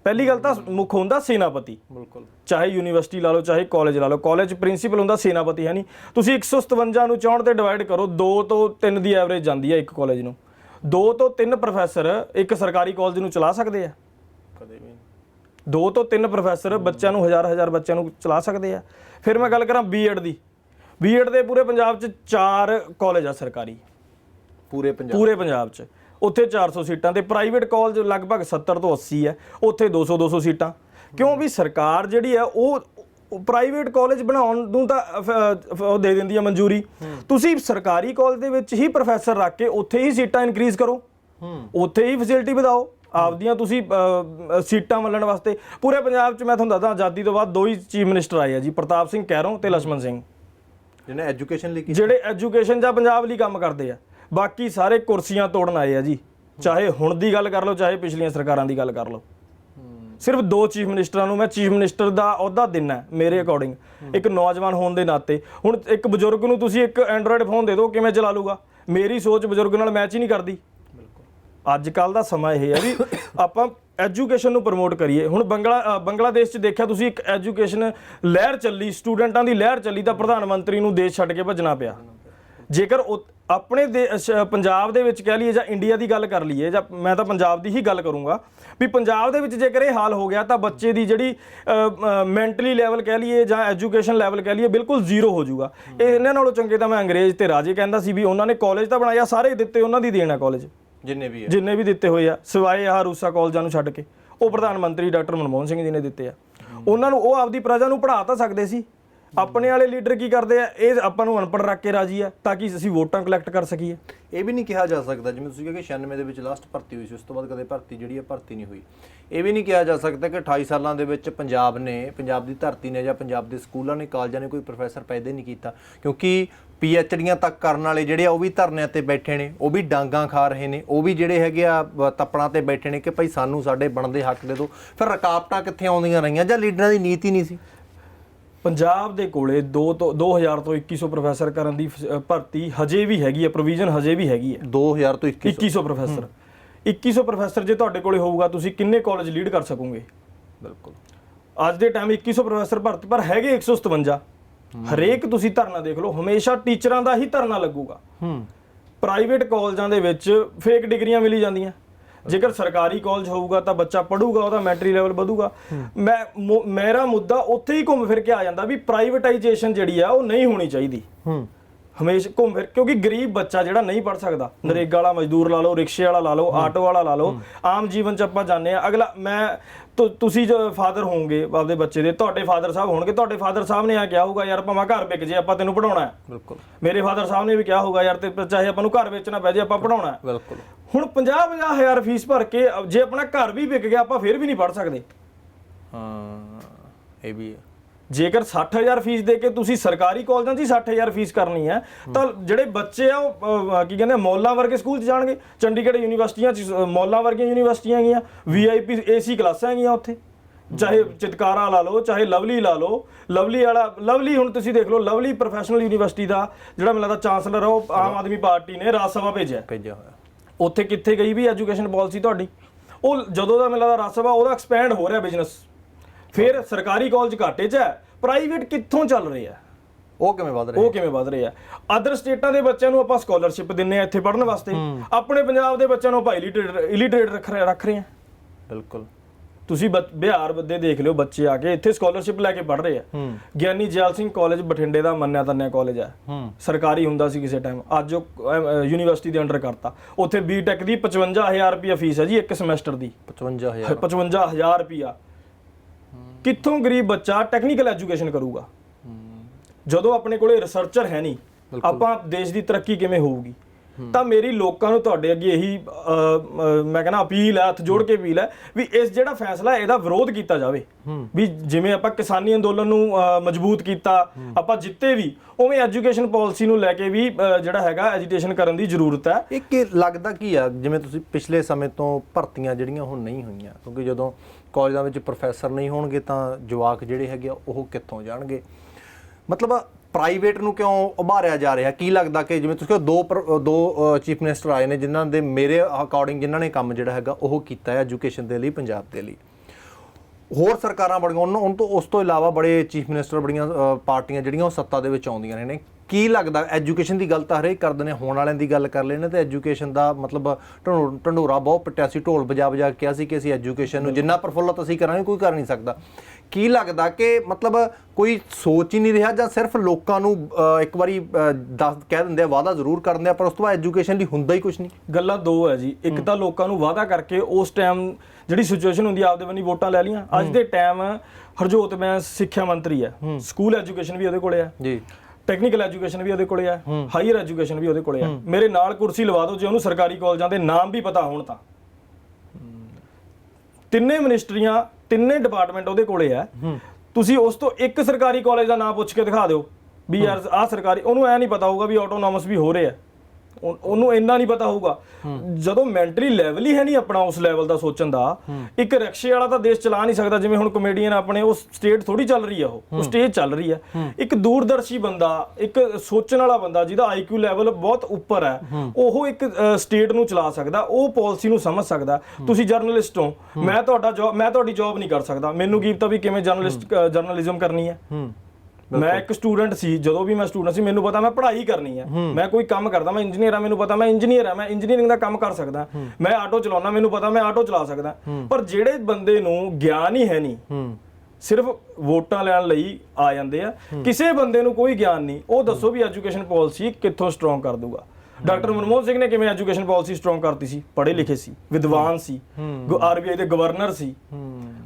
ਪਹਿਲੀ ਗੱਲ ਤਾਂ ਮੁੱਖ ਹੁੰਦਾ ਸੈਨਾਪਤੀ। ਬਿਲਕੁਲ। ਚਾਹੇ ਯੂਨੀਵਰਸਿਟੀ ਲਾ ਲਓ ਚਾਹੇ ਕਾਲਜ ਲਾ ਲਓ ਕਾਲਜ ਪ੍ਰਿੰਸੀਪਲ ਹੁੰਦਾ ਸੈਨਾਪਤੀ ਹੈ ਨਹੀਂ ਤੁਸੀਂ 157 ਨੂੰ 64 ਤੇ ਡਿਵਾਈਡ ਕਰੋ 2 ਤੋਂ 3 ਦੀ ਐਵਰੇਜ ਜਾਂਦੀ ਹੈ ਇੱਕ ਕਾਲਜ ਨੂੰ। 2 ਤੋਂ 3 ਪ੍ਰੋਫੈਸਰ ਇੱਕ ਸਰਕਾਰੀ ਕਾਲਜ ਨੂੰ ਚਲਾ ਸਕਦੇ ਆ। ਕਦੇ ਵੀ ਨਹੀਂ। 2 ਤੋਂ 3 ਪ੍ਰੋਫੈਸਰ ਬੱਚਿਆਂ ਨੂੰ ਹਜ਼ਾਰ ਹਜ਼ਾਰ ਬੱਚਿਆਂ ਨੂੰ ਚਲਾ ਸਕਦੇ ਆ। ਫਿਰ ਮੈਂ ਗੱਲ ਕਰਾਂ ਬੀਐਡ ਦੀ। ਬੀਐਡ ਦੇ ਪੂਰੇ ਪੰਜਾਬ 'ਚ 4 ਕਾਲਜ ਆ ਸਰਕਾਰੀ। ਪੂਰੇ ਪੰਜਾਬ ਪੂਰੇ ਪੰਜਾਬ 'ਚ। ਉੱਥੇ 400 ਸੀਟਾਂ ਤੇ ਪ੍ਰਾਈਵੇਟ ਕਾਲਜ ਲਗਭਗ 70 ਤੋਂ 80 ਹੈ ਉੱਥੇ 200 200 ਸੀਟਾਂ। ਕਿਉਂ ਵੀ ਸਰਕਾਰ ਜਿਹੜੀ ਹੈ ਉਹ ਪ੍ਰਾਈਵੇਟ ਕਾਲਜ ਬਣਾਉਣ ਨੂੰ ਤਾਂ ਉਹ ਦੇ ਦਿੰਦੀ ਹੈ ਮਨਜ਼ੂਰੀ। ਤੁਸੀਂ ਸਰਕਾਰੀ ਕਾਲਜ ਦੇ ਵਿੱਚ ਹੀ ਪ੍ਰੋਫੈਸਰ ਰੱਖ ਕੇ ਉੱਥੇ ਹੀ ਸੀਟਾਂ ਇਨਕਰੀਜ਼ ਕਰੋ। ਉੱਥੇ ਹੀ ਫੈਸਿਲਿਟੀ ਵਧਾਓ। ਆਪਦੀਆਂ ਤੁਸੀਂ ਸੀਟਾਂ ਮੱਲਣ ਵਾਸਤੇ। ਪੂਰੇ ਪੰਜਾਬ 'ਚ ਮੈਂ ਤੁਹਾਨੂੰ ਦੱਸਦਾ ਆਜ਼ਾਦੀ ਤੋਂ ਬਾਅਦ ਦੋ ਹੀ ਚੀਫ ਮਿਨਿਸਟਰ ਆਏ ਆ ਜੀ ਪ੍ਰਤਾਪ ਸਿੰਘ ਕੈਰੋਂ ਤੇ ਲਛਮਣ ਸਿੰਘ। ਜਿਹਨੇ ਐਜੂਕੇਸ਼ਨ ਲਈ ਜਿਹੜੇ ਐਜੂਕੇਸ਼ਨ ਜਾਂ ਪੰਜਾਬ ਲਈ ਕੰਮ ਕਰਦੇ ਆ। ਬਾਕੀ ਸਾਰੇ ਕੁਰਸੀਆਂ ਤੋੜਨ ਆਏ ਆ ਜੀ। ਚਾਹੇ ਹੁਣ ਦੀ ਗੱਲ ਕਰ ਲਓ, ਚਾਹੇ ਪਿਛਲੀਆਂ ਸਰਕਾਰਾਂ ਦੀ ਗੱਲ ਕਰ ਲਓ। ਸਿਰਫ ਦੋ ਚੀਫ ਮਿਨਿਸਟਰਾਂ ਨੂੰ ਮੈਂ ਚੀਫ ਮਿਨਿਸਟਰ ਦਾ ਅਹੁਦਾ ਦਿੰਨਾ ਮੇਰੇ ਅਕੋਰਡਿੰਗ ਇੱਕ ਨੌਜਵਾਨ ਹੋਣ ਦੇ ਨਾਤੇ। ਹੁਣ ਇੱਕ ਬਜ਼ੁਰਗ ਨੂੰ ਤੁਸੀਂ ਇੱਕ ਐਂਡਰੋਇਡ ਫੋਨ ਦੇ ਦਿਓ, ਕਿਵੇਂ ਚਲਾ ਲੂਗਾ? ਮੇਰੀ ਸੋਚ ਬਜ਼ੁਰਗ ਨਾਲ ਮੈਚ ਹੀ ਨਹੀਂ ਕਰਦੀ। ਅੱਜ ਕੱਲ ਦਾ ਸਮਾਂ ਇਹ ਹੈ ਵੀ ਆਪਾਂ ਐਜੂਕੇਸ਼ਨ ਨੂੰ ਪ੍ਰਮੋਟ ਕਰੀਏ। ਹੁਣ ਬੰਗਲਾ ਬੰਗਲਾਦੇਸ਼ 'ਚ ਦੇਖਿਆ ਤੁਸੀਂ ਇੱਕ ਐਜੂਕੇਸ਼ਨ ਲਹਿਰ ਚੱਲੀ, ਸਟੂਡੈਂਟਾਂ ਦੀ ਲਹਿਰ ਚੱਲੀ ਤਾਂ ਪ੍ਰਧਾਨ ਮੰਤਰੀ ਨੂੰ ਦੇਸ਼ ਛੱਡ ਕੇ ਭੱਜਣਾ ਪਿਆ। ਜੇਕਰ ਆਪਣੇ ਦੇ ਪੰਜਾਬ ਦੇ ਵਿੱਚ ਕਹਿ ਲਈਏ ਜਾਂ ਇੰਡੀਆ ਦੀ ਗੱਲ ਕਰ ਲਈਏ ਜਾਂ ਮੈਂ ਤਾਂ ਪੰਜਾਬ ਦੀ ਹੀ ਗੱਲ ਕਰੂੰਗਾ ਵੀ ਪੰਜਾਬ ਦੇ ਵਿੱਚ ਜੇਕਰ ਇਹ ਹਾਲ ਹੋ ਗਿਆ ਤਾਂ ਬੱਚੇ ਦੀ ਜਿਹੜੀ ਮੈਂਟਲੀ ਲੈਵਲ ਕਹਿ ਲਈਏ ਜਾਂ ਐਜੂਕੇਸ਼ਨ ਲੈਵਲ ਕਹਿ ਲਈਏ ਬਿਲਕੁਲ ਜ਼ੀਰੋ ਹੋ ਜਾਊਗਾ। ਇਹ ਇਹਨਾਂ ਨਾਲੋਂ ਚੰਗੇ ਤਾਂ ਮੈਂ ਅੰਗਰੇਜ਼ ਤੇ ਰਾਜੇ ਕਹਿੰਦਾ ਸੀ ਵੀ ਉਹਨਾਂ ਨੇ ਕਾਲਜ ਤਾਂ ਬਣਾਇਆ ਸਾਰੇ ਦਿੱਤੇ ਉਹਨਾਂ ਦੀ ਦੇਣਾ ਕਾਲਜ ਜਿੰਨੇ ਵੀ ਜਿੰਨੇ ਵੀ ਦਿੱਤੇ ਹੋਏ ਆ ਸਿਵਾਏ ਆਹ ਰੂਸਾ ਕਾਲਜਾਂ ਨੂੰ ਛੱਡ ਕੇ। ਉਹ ਪ੍ਰਧਾਨ ਮੰਤਰੀ ਡਾਕਟਰ ਮਨਮੋਹਨ ਸਿੰਘ ਜੀ ਨੇ ਦਿੱਤੇ ਆ। ਉਹਨਾਂ ਨੂੰ ਉਹ ਆਪਦੀ ਪ੍ਰਜਾ ਨੂੰ ਪੜ੍ਹਾ ਤਾਂ ਸਕਦੇ ਸੀ। ਆਪਣੇ ਵਾਲੇ ਲੀਡਰ ਕੀ ਕਰਦੇ ਆ? ਇਹ ਆਪਾਂ ਨੂੰ ਅਨਪੜ੍ਹ ਰੱਖ ਕੇ ਰਾਜੀ ਆ, ਤਾਂ ਕਿ ਅਸੀਂ ਵੋਟਾਂ ਕਲੈਕਟ ਕਰ ਸਕੀਏ। ਇਹ ਵੀ ਨਹੀਂ ਕਿਹਾ ਜਾ ਸਕਦਾ, ਜਿਵੇਂ ਤੁਸੀਂ ਕਿਹਾ ਕਿ 96 ਦੇ ਵਿੱਚ ਲਾਸਟ ਭਰਤੀ ਹੋਈ ਸੀ, ਉਸ ਤੋਂ ਬਾਅਦ ਕਦੇ ਭਰਤੀ ਜਿਹੜੀ ਹੈ ਭਰਤੀ ਨਹੀਂ ਹੋਈ। ਇਹ ਵੀ ਨਹੀਂ ਕਿਹਾ ਜਾ ਸਕਦਾ ਕਿ 28 ਸਾਲਾਂ ਦੇ ਵਿੱਚ ਪੰਜਾਬ ਨੇ, ਪੰਜਾਬ ਦੀ ਧਰਤੀ ਨੇ ਜਾਂ ਪੰਜਾਬ ਦੇ ਸਕੂਲਾਂ ਨੇ, ਕਾਲਜਾਂ ਨੇ ਕੋਈ ਪ੍ਰੋਫੈਸਰ ਪੈਦਾ ਨਹੀਂ ਕੀਤਾ, ਕਿਉਂਕਿ ਪੀਐਚਡੀਆਂ ਤੱਕ ਕਰਨ ਵਾਲੇ ਜਿਹੜੇ ਆ, ਉਹ ਵੀ ਧਰਨਿਆਂ ਤੇ ਬੈਠੇ ਨੇ, ਉਹ ਵੀ ਡਾਂਗਾਂ ਖਾ ਰਹੇ ਨੇ, ਉਹ ਵੀ ਜਿਹੜੇ ਹੈਗੇ ਆ ਬ- ਤੱਪੜਾਂ ਤੇ ਬੈਠੇ ਨੇ ਕਿ ਭਾਈ ਸਾਨੂੰ ਸਾਡੇ ਬਣਦੇ ਹੱਕ ਦੇ ਦਿਓ। ਫਿਰ ਰੁਕਾਵਟਾਂ ਕਿੱਥੇ ਆਉਂਦੀਆਂ ਰਹੀਆਂ ਜਾਂ ਲੀਡਰਾਂ ਦੀ ਨੀਤੀ ਨਹੀਂ ਸੀ? ਪੰਜਾਬ ਦੇ ਕੋਲੇ 2 ਤੋਂ 2000 ਤੋਂ 2100 ਪ੍ਰੋਫੈਸਰ ਕਰਨ ਦੀ ਭਰਤੀ ਹਜੇ ਵੀ ਹੈਗੀ ਹੈ ਪ੍ਰੋਵੀਜ਼ਨ ਹਜੇ ਵੀ ਹੈਗੀ ਹੈ। 2000 ਤੋਂ 21 2100 ਪ੍ਰੋਫੈਸਰ। 2100 ਪ੍ਰੋਫੈਸਰ ਜੇ ਤੁਹਾਡੇ ਕੋਲੇ ਹੋਊਗਾ ਤੁਸੀਂ ਕਿੰਨੇ ਕਾਲਜ ਲੀਡ ਕਰ ਸਕੋਗੇ? ਬਿਲਕੁਲ। ਅੱਜ ਦੇ ਟਾਈਮ 2100 ਪ੍ਰੋਫੈਸਰ ਭਰਤੀ ਪਰ ਹੈਗੇ 157 ਹਰੇਕ ਤੁਸੀਂ ਧਰਨਾ ਦੇਖ ਲਓ ਹਮੇਸ਼ਾ ਟੀਚਰਾਂ ਦਾ ਹੀ ਧਰਨਾ ਲੱਗੂਗਾ। ਹੂੰ। ਪ੍ਰਾਈਵੇਟ ਕਾਲਜਾਂ ਦੇ ਵਿੱਚ ਫੇਕ ਡਿਗਰੀਆਂ ਮਿਲੀ ਜਾਂਦੀਆਂ। ਜੇਕਰ ਸਰਕਾਰੀ ਕਾਲਜ ਹੋਊਗਾ ਤਾਂ ਬੱਚਾ ਪੜੂਗਾ ਉਹਦਾ ਮੈਟਰੀ ਲੈਵਲ ਵਧੂਗਾ। ਮੈਂ ਮੇਰਾ ਮੁੱਦਾ ਉੱਥੇ ਹੀ ਘੁੰਮ ਫਿਰ ਕੇ ਆ ਜਾਂਦਾ ਵੀ ਪ੍ਰਾਈਵੇਟਾਈਜੇਸ਼ਨ ਜਿਹੜੀ ਆ ਉਹ ਨਹੀਂ ਹੋਣੀ ਚਾਹੀਦੀ। ਹੂੰ। ਹਮੇਸ਼ਾ ਘੁੰਮ ਫਿਰ ਕਿਉਂਕਿ ਗਰੀਬ ਬੱਚਾ ਜਿਹੜਾ ਨਹੀਂ ਪੜ ਸਕਦਾ। ਨਰੇਗਾ ਵਾਲਾ ਮਜ਼ਦੂਰ ਲਾ ਲਓ ਰਿਕਸ਼ੇ ਵਾਲਾ ਲਾ ਲਓ ਆਟੋ ਵਾਲਾ ਲਾ ਲਓ ਆਮ ਜੀਵਨ ਚ ਆਪਾਂ ਜਾਂਦੇ ਆ ਅਗਲਾ ਮੈਂ ਤੁਸੀਂ ਜੋ ਫਾਦਰ ਹੋਵੋਗੇ ਆਪਦੇ ਬੱਚੇ ਦੇ ਤੁਹਾਡੇ ਫਾਦਰ ਸਾਹਿਬ ਹੋਣਗੇ ਤੁਹਾਡੇ ਫਾਦਰ ਸਾਹਿਬ ਨੇ ਆ ਕਿਹਾ ਹੋਊਗਾ ਯਾਰ ਭਾਵੇਂ ਘਰ ਵਿਕ ਜੇ ਆਪਾਂ ਤੈਨੂੰ ਪੜਾਉਣਾ ਹੈ। ਬਿਲਕੁਲ। ਮੇਰੇ ਫਾਦਰ ਸਾਹਿਬ ਨੇ ਵੀ ਕਿਹਾ ਹੋਊਗਾ ਯਾਰ ਤੇ ਚਾਹੇ ਆਪਾਂ ਨੂੰ ਘਰ ਵੇਚਣਾ ਪੈ ਜੇ ਆਪਾਂ ਪੜਾਉਣਾ ਹੈ। ਬਿਲਕੁਲ। ਹੁਣ 50 50 ਹਜ਼ਾਰ ਫੀਸ ਭਰ ਕੇ ਜੇ ਆਪਣਾ ਘਰ ਵੀ ਵਿਕ ਗਿਆ ਆਪਾਂ ਫਿਰ ਵੀ ਨਹੀਂ ਪੜ ਸਕਦੇ। ਹਾਂ ਇਹ ਵੀ ਹੈ। ਜੇਕਰ 60000 ਫੀਸ ਦੇ ਕੇ ਤੁਸੀਂ ਸਰਕਾਰੀ ਕਾਲਜਾਂ 'ਚ ਹੀ 60000 ਫੀਸ ਕਰਨੀ ਹੈ ਤਾਂ ਜਿਹੜੇ ਬੱਚੇ ਆ ਉਹ ਕੀ ਕਹਿੰਦੇ ਮੌਲਾਂ ਵਰਗੇ ਸਕੂਲ 'ਚ ਜਾਣਗੇ। ਚੰਡੀਗੜ੍ਹ ਯੂਨੀਵਰਸਿਟੀਆਂ 'ਚ ਮੌਲਾਂ ਵਰਗੀਆਂ ਯੂਨੀਵਰਸਿਟੀਆਂ ਹੈਗੀਆਂ ਵੀਆਈਪੀ ਏਸੀ ਕਲਾਸਾਂ ਹੈਗੀਆਂ ਉੱਥੇ। ਚਾਹੇ ਚਿਤਕਾਰਾ ਲਾ ਲਓ ਚਾਹੇ ਲਵਲੀ ਲਾ ਲਓ ਲਵਲੀ ਵਾਲਾ ਲਵਲੀ ਹੁਣ ਤੁਸੀਂ ਦੇਖ ਲਓ ਲਵਲੀ ਪ੍ਰੋਫੈਸ਼ਨਲ ਯੂਨੀਵਰਸਿਟੀ ਦਾ ਜਿਹੜਾ ਮੈਨੂੰ ਲੱਗਦਾ ਚਾਂਸਲਰ ਆ ਉਹ ਆਮ ਆਦਮੀ ਪਾਰਟੀ ਨੇ ਰਾਜ ਸਭਾ ਭੇਜਿਆ। ਭੇਜਿਆ ਹੋਇਆ। ਉੱਥੇ ਕਿੱਥੇ ਗਈ ਵੀ ਐਜੂਕੇਸ਼ਨ ਪਾਲਿਸੀ ਤੁਹਾਡੀ? ਉਹ ਜਦੋਂ ਦਾ ਮੈਨੂੰ ਲੱਗਦਾ ਰਾਜ ਸਭਾ ਉਹਦਾ ਐਕਸਪੈਂਡ ਹੋ ਰਿਹਾ ਬਿਜ਼ਨਸ ਫਿਰ ਸਰਕਾਰੀ ਕਾਲਜ ਘਾਟੇ 'ਚ ਹੈ। ਪ੍ਰਾਈਵੇਟ ਕਿੱਥੋਂ ਚੱਲ ਰਿਹਾ ਉਹ ਕਿਵੇਂ ਵਧ ਰਿਹਾ ਉਹ ਕਿਵੇਂ ਵਧ ਰਿਹਾ ਅਦਰ ਸਟੇਟਾਂ ਦੇ ਬੱਚਿਆਂ ਨੂੰ ਆਪਾਂ ਸਕਾਲਰਸ਼ਿਪ ਦਿੰਨੇ ਆ ਇੱਥੇ ਪੜ੍ਹਨ ਵਾਸਤੇ। ਆਪਣੇ ਪੰਜਾਬ ਦੇ ਬੱਚਿਆਂ ਨੂੰ ਆਪਾਂ ਇਲੀਟਰੇਟ ਰੱਖ ਰਹੇ ਰੱਖ ਰਹੇ ਆ ਬਿਲਕੁਲ। ਤੁਸੀਂ ਬਿਹਾਰ ਦੇ ਦੇਖ ਲਿਓ ਬੱਚੇ ਆ ਕੇ ਇੱਥੇ ਸਕਾਲਰਸ਼ਿਪ ਲੈ ਕੇ ਪੜ੍ਹ ਰਹੇ ਆ। ਗਿਆਨੀ ਜੈਲ ਸਿੰਘ ਕਾਲਜ ਬਠਿੰਡੇ ਦਾ ਮੰਨਿਆ ਤੰਨਿਆ ਕਾਲਜ ਹੈ। ਹੂੰ। ਸਰਕਾਰੀ ਹੁੰਦਾ ਸੀ ਕਿਸੇ ਟਾਈਮ ਅੱਜ ਉਹ ਯੂਨੀਵਰਸਿਟੀ ਦੇ ਅੰਡਰ ਕਰਤਾ। ਉੱਥੇ ਬੀਟੈਕ ਦੀ 55000 ਰੁਪਿਆ ਫੀਸ ਹੈ ਜੀ ਇੱਕ ਸਮੈਸਟਰ ਦੀ। 55000 55000 ਰੁਪਿਆ ਕਿੱਥੋਂ ਗਰੀਬ ਬੱਚਾ ਟੈਕਨੀਕਲ ਐਜੂਕੇਸ਼ਨ ਕਰੂਗਾ? ਜਦੋਂ ਆਪਣੇ ਕੋਲੇ ਰਿਸਰਚਰ ਹੈ ਨਹੀਂ ਆਪਾਂ ਦੇਸ਼ ਦੀ ਤਰੱਕੀ ਕਿਵੇਂ ਹੋਊਗੀ? ਤਾਂ ਮੇਰੀ ਲੋਕਾਂ ਨੂੰ ਤੁਹਾਡੇ ਅੱਗੇ ਇਹੀ ਮੈਂ ਕਹਿੰਦਾ ਅਪੀਲ ਹੈ ਹੱਥ ਜੋੜ ਕੇ ਅਪੀਲ ਹੈ ਵੀ ਇਸ ਜਿਹੜਾ ਫੈਸਲਾ ਇਹਦਾ ਵਿਰੋਧ ਕੀਤਾ ਜਾਵੇ। ਵੀ ਜਿਵੇਂ ਆਪਾਂ ਕਿਸਾਨੀ ਅੰਦੋਲਨ ਨੂੰ ਮਜ਼ਬੂਤ ਕੀਤਾ ਆਪਾਂ ਜਿੱਤੇ ਵੀ ਉਵੇਂ ਐਜੂਕੇਸ਼ਨ ਪਾਲਿਸੀ ਨੂੰ ਲੈ ਕੇ ਵੀ ਜਿਹੜਾ ਹੈਗਾ ਐਜੀਟੇਸ਼ਨ ਕਰਨ ਦੀ ਜ਼ਰੂਰਤ ਹੈ। ਇਹ ਕਿ ਲੱਗਦਾ ਕੀ ਆ ਜਿਵੇਂ ਤੁਸੀਂ ਪਿਛਲੇ ਸਮੇਂ ਤੋਂ ਭਰਤੀਆਂ ਜਿਹੜੀਆਂ ਹੁਣ ਨਹੀਂ ਹੋਈਆਂ ਕਿਉਂਕਿ ਜਦੋਂ ਕਾਲਜਾਂ ਵਿੱਚ ਪ੍ਰੋਫੈਸਰ ਨਹੀਂ ਹੋਣਗੇ ਤਾਂ ਜਵਾਕ ਜਿਹੜੇ ਹੈਗੇ ਆ, ਉਹ ਕਿੱਥੋਂ ਜਾਣਗੇ? ਮਤਲਬ ਪ੍ਰਾਈਵੇਟ ਨੂੰ ਕਿਉਂ ਉਭਾਰਿਆ ਜਾ ਰਿਹਾ? ਕੀ ਲੱਗਦਾ ਕਿ ਜਿਵੇਂ ਤੁਸੀਂ ਦੋ ਪਰ- ਦੋ ਚੀਫ ਮਿਨਿਸਟਰ ਆਏ ਨੇ, ਜਿਨ੍ਹਾਂ ਦੇ ਮੇਰੇ ਅਕੋਰਡਿੰਗ ਜਿਨ੍ਹਾਂ ਨੇ ਕੰਮ ਜਿਹੜਾ ਹੈਗਾ, ਉਹ ਕੀਤਾ ਹੈ ਐਜੂਕੇਸ਼ਨ ਦੇ ਲਈ, ਪੰਜਾਬ ਦੇ ਲਈ। ਹੋਰ ਸਰਕਾਰਾਂ ਬੜੀਆਂ, ਉਹਨਾਂ ਉਹਨਾਂ ਤੋਂ ਉਸ ਤੋਂ ਇਲਾਵਾ ਬੜੇ ਚੀਫ ਮਿਨਿਸਟਰ ਬੜੀਆਂ ਪਾਰਟੀਆਂ ਜਿਹੜੀਆਂ ਉਹ ਸੱਤਾ ਦੇ ਵਿੱਚ ਆਉਂਦੀਆਂ ਨੇ ਕੀ ਲੱਗਦਾ, ਐਜੂਕੇਸ਼ਨ ਦੀ ਗੱਲ ਤਾਂ ਹਰੇਕ ਕਰਦੇ ਨੇ, ਹੋਣ ਵਾਲਿਆਂ ਦੀ ਗੱਲ ਕਰ ਲੈਣੇ ਤੇ ਐਜੂਕੇਸ਼ਨ ਦਾ ਮਤਲਬ ਢੰਡੋ- ਢੰਡੋਰਾ ਬਹੁਤ ਪਿੱਟਿਆ ਸੀ ਢੋਲ ਵਜਾ ਵਜਾ ਕੇ ਕਿਹਾ ਸੀ ਕਿ ਅਸੀਂ ਐਜੂਕੇਸ਼ਨ ਨੂੰ ਜਿੰਨਾ ਪ੍ਰਫੁੱਲਤ ਅਸੀਂ ਕਰਾਂਗੇ, ਕੋਈ ਕਰ ਨਹੀਂ ਸਕਦਾ। ਕੀ ਲੱਗਦਾ ਕਿ ਮਤਲਬ ਕੋਈ ਸੋਚ ਹੀ ਨਹੀਂ ਰਿਹਾ ਜਾਂ ਸਿਰਫ ਲੋਕਾਂ ਨੂੰ ਇੱਕ ਵਾਰੀ ਦੱਸ ਕਹਿ ਦਿੰਦੇ ਆ, ਵਾਅਦਾ ਜ਼ਰੂਰ ਕਰਦੇ ਦਿੰਦੇ ਆ, ਪਰ ਉਸ ਤੋਂ ਬਾਅਦ ਐਜੂਕੇਸ਼ਨ ਲਈ ਹੁੰਦਾ ਹੀ ਕੁਝ ਨਹੀਂ? ਗੱਲਾਂ ਦੋ ਹੈ ਜੀ। ਇੱਕ ਤਾਂ ਲੋਕਾਂ ਨੂੰ ਵਾਅਦਾ ਕਰਕੇ ਉਸ ਟਾਈਮ ਜਿਹੜੀ ਸਿਚੁਏਸ਼ਨ ਹੁੰਦੀ ਆ, ਆਪਦੇ ਬੰਨੀ ਵੋਟਾਂ ਲੈ ਲੀਆਂ ਅੱਜ ਦੇ ਟਾਈਮ ਹਰਜੋਤ ਮੈਂ ਸਿੱਖਿਆ ਮੰਤਰੀ ਹੈ। ਸਕੂਲ ਐਜੂਕੇਸ਼ਨ ਵੀ ਉਹਦੇ ਕੋਲੇ ਹੈ ਜੀ। ਟੈਕਨੀਕਲ ਐਜੂਕੇਸ਼ਨ ਵੀ ਉਹਦੇ ਕੋਲੇ ਆ। ਹਾਇਰ ਐਜੂਕੇਸ਼ਨ ਵੀ ਉਹਦੇ ਕੋਲੇ ਆ। ਮੇਰੇ ਨਾਲ ਕੁਰਸੀ ਲਵਾ ਦਿਓ ਜੇ ਉਹਨੂੰ ਸਰਕਾਰੀ ਕਾਲਜਾਂ ਦੇ ਨਾਮ ਵੀ ਪਤਾ ਹੋਣ ਤਾਂ। ਤਿੰਨੇ ਮਿਨਿਸਟਰੀਆਂ ਤਿੰਨੇ ਡਿਪਾਰਟਮੈਂਟ ਉਹਦੇ ਕੋਲੇ ਆ। ਤੁਸੀਂ ਉਸ ਤੋਂ ਇੱਕ ਸਰਕਾਰੀ ਕਾਲਜ ਦਾ ਨਾਮ ਪੁੱਛ ਕੇ ਦਿਖਾ ਦਿਓ। ਵੀ ਯਾਰ ਆਹ ਸਰਕਾਰੀ ਉਹਨੂੰ ਐ ਨਹੀਂ ਪਤਾ ਹੋਊਗਾ ਵੀ ਆਟੋਨੋਮਸ ਵੀ ਹੋ ਰਹੇ ਆ। ਉਹ- ਉਹਨੂੰ ਇੰਨਾ ਨਹੀਂ ਪਤਾ ਹੋਊਗਾ। ਜਦੋਂ ਮੈਂਟਲੀ ਲੈਵਲ ਹੀ ਹੈ ਨਹੀਂ ਆਪਣਾ ਉਸ ਲੈਵਲ ਦਾ ਸੋਚਣ ਦਾ ਇੱਕ ਰਕਸ਼ੇ ਵਾਲਾ ਤਾਂ ਦੇਸ਼ ਚਲਾ ਨਹੀਂ ਸਕਦਾ ਜਿਵੇਂ ਹੁਣ ਕਮੇਡੀਅਨ ਆਪਣੇ ਉਹ ਸਟੇਟ ਥੋੜੀ ਚੱਲ ਰਹੀ ਆ ਉਹ ਉਹ ਸਟੇਜ ਚੱਲ ਰਹੀ ਆ। ਇੱਕ ਦੂਰਦਰਸ਼ੀ ਬੰਦਾ ਇੱਕ ਸੋਚਣ ਵਾਲਾ ਬੰਦਾ ਜਿਹਦਾ ਆਈਕਿਊ ਲੈਵਲ ਬਹੁਤ ਉੱਪਰ ਹੈ ਉਹ ਇੱਕ ਸਟੇਟ ਨੂੰ ਚਲਾ ਸਕਦਾ ਉਹ ਪਾਲਿਸੀ ਨੂੰ ਸਮਝ ਸਕਦਾ। ਤੁਸੀਂ ਜਰਨਲਿਸਟ ਹੋ ਮੈਂ ਤੁਹਾਡਾ ਜੌਬ ਮੈਂ ਤੁਹਾਡੀ ਜੌਬ ਨਹੀਂ ਕਰ ਸਕਦਾ। ਮੈਨੂੰ ਕੀ ਪਤਾ ਵੀ ਕਿਵੇਂ ਜਰਨਲਿਸਟ ਜਰਨਲਿਜ਼ਮ ਕਰਨੀ ਹੈ। ਮੈਂ ਇੱਕ ਸਟੂਡੈਂਟ ਸੀ ਜਦੋਂ ਵੀ ਮੈਂ ਸਟੂਡੈਂਟ ਸੀ ਮੈਨੂੰ ਪਤਾ ਮੈਂ ਪੜ੍ਹਾਈ ਕਰਨੀ ਹੈ। ਮੈਂ ਕੋਈ ਕੰਮ ਕਰਦਾ ਮੈਂ ਇੰਜੀਨੀਅਰ ਆ ਮੈਨੂੰ ਪਤਾ ਮੈਂ ਇੰਜੀਨੀਅਰ ਆ ਮੈਂ ਇੰਜੀਨੀਅਰਿੰਗ ਦਾ ਕੰਮ ਕਰ ਸਕਦਾ। ਮੈਂ ਆਟੋ ਚਲਾਉਣਾ ਮੈਨੂੰ ਪਤਾ ਮੈਂ ਆਟੋ ਚਲਾ ਸਕਦਾ। ਪਰ ਜਿਹੜੇ ਬੰਦੇ ਨੂੰ ਗਿਆਨ ਹੀ ਹੈ ਨਹੀਂ ਸਿਰਫ ਵੋਟਾਂ ਲੈਣ ਲਈ ਆ ਜਾਂਦੇ ਆ। ਕਿਸੇ ਬੰਦੇ ਨੂੰ ਕੋਈ ਗਿਆਨ ਨਹੀਂ। ਉਹ ਦੱਸੋ ਵੀ ਐਜੂਕੇਸ਼ਨ ਪਾਲਿਸੀ ਕਿੱਥੋਂ ਸਟਰੋਂਗ ਕਰ ਦੂਗਾ ਡਾਕਟਰ ਮਨਮੋਹਨ ਸਿੰਘ ਨੇ ਕਿਵੇਂ ਐਜੂਕੇਸ਼ਨ ਪਾਲਿਸੀ ਸਟਰੋਂਗ ਕਰਤੀ ਸੀ? ਪੜ੍ਹੇ ਲਿਖੇ ਸੀ ਵਿਦਵਾਨ ਸੀ ਆਰਬੀਆਈ ਦੇ ਗਵਰਨਰ ਸੀ।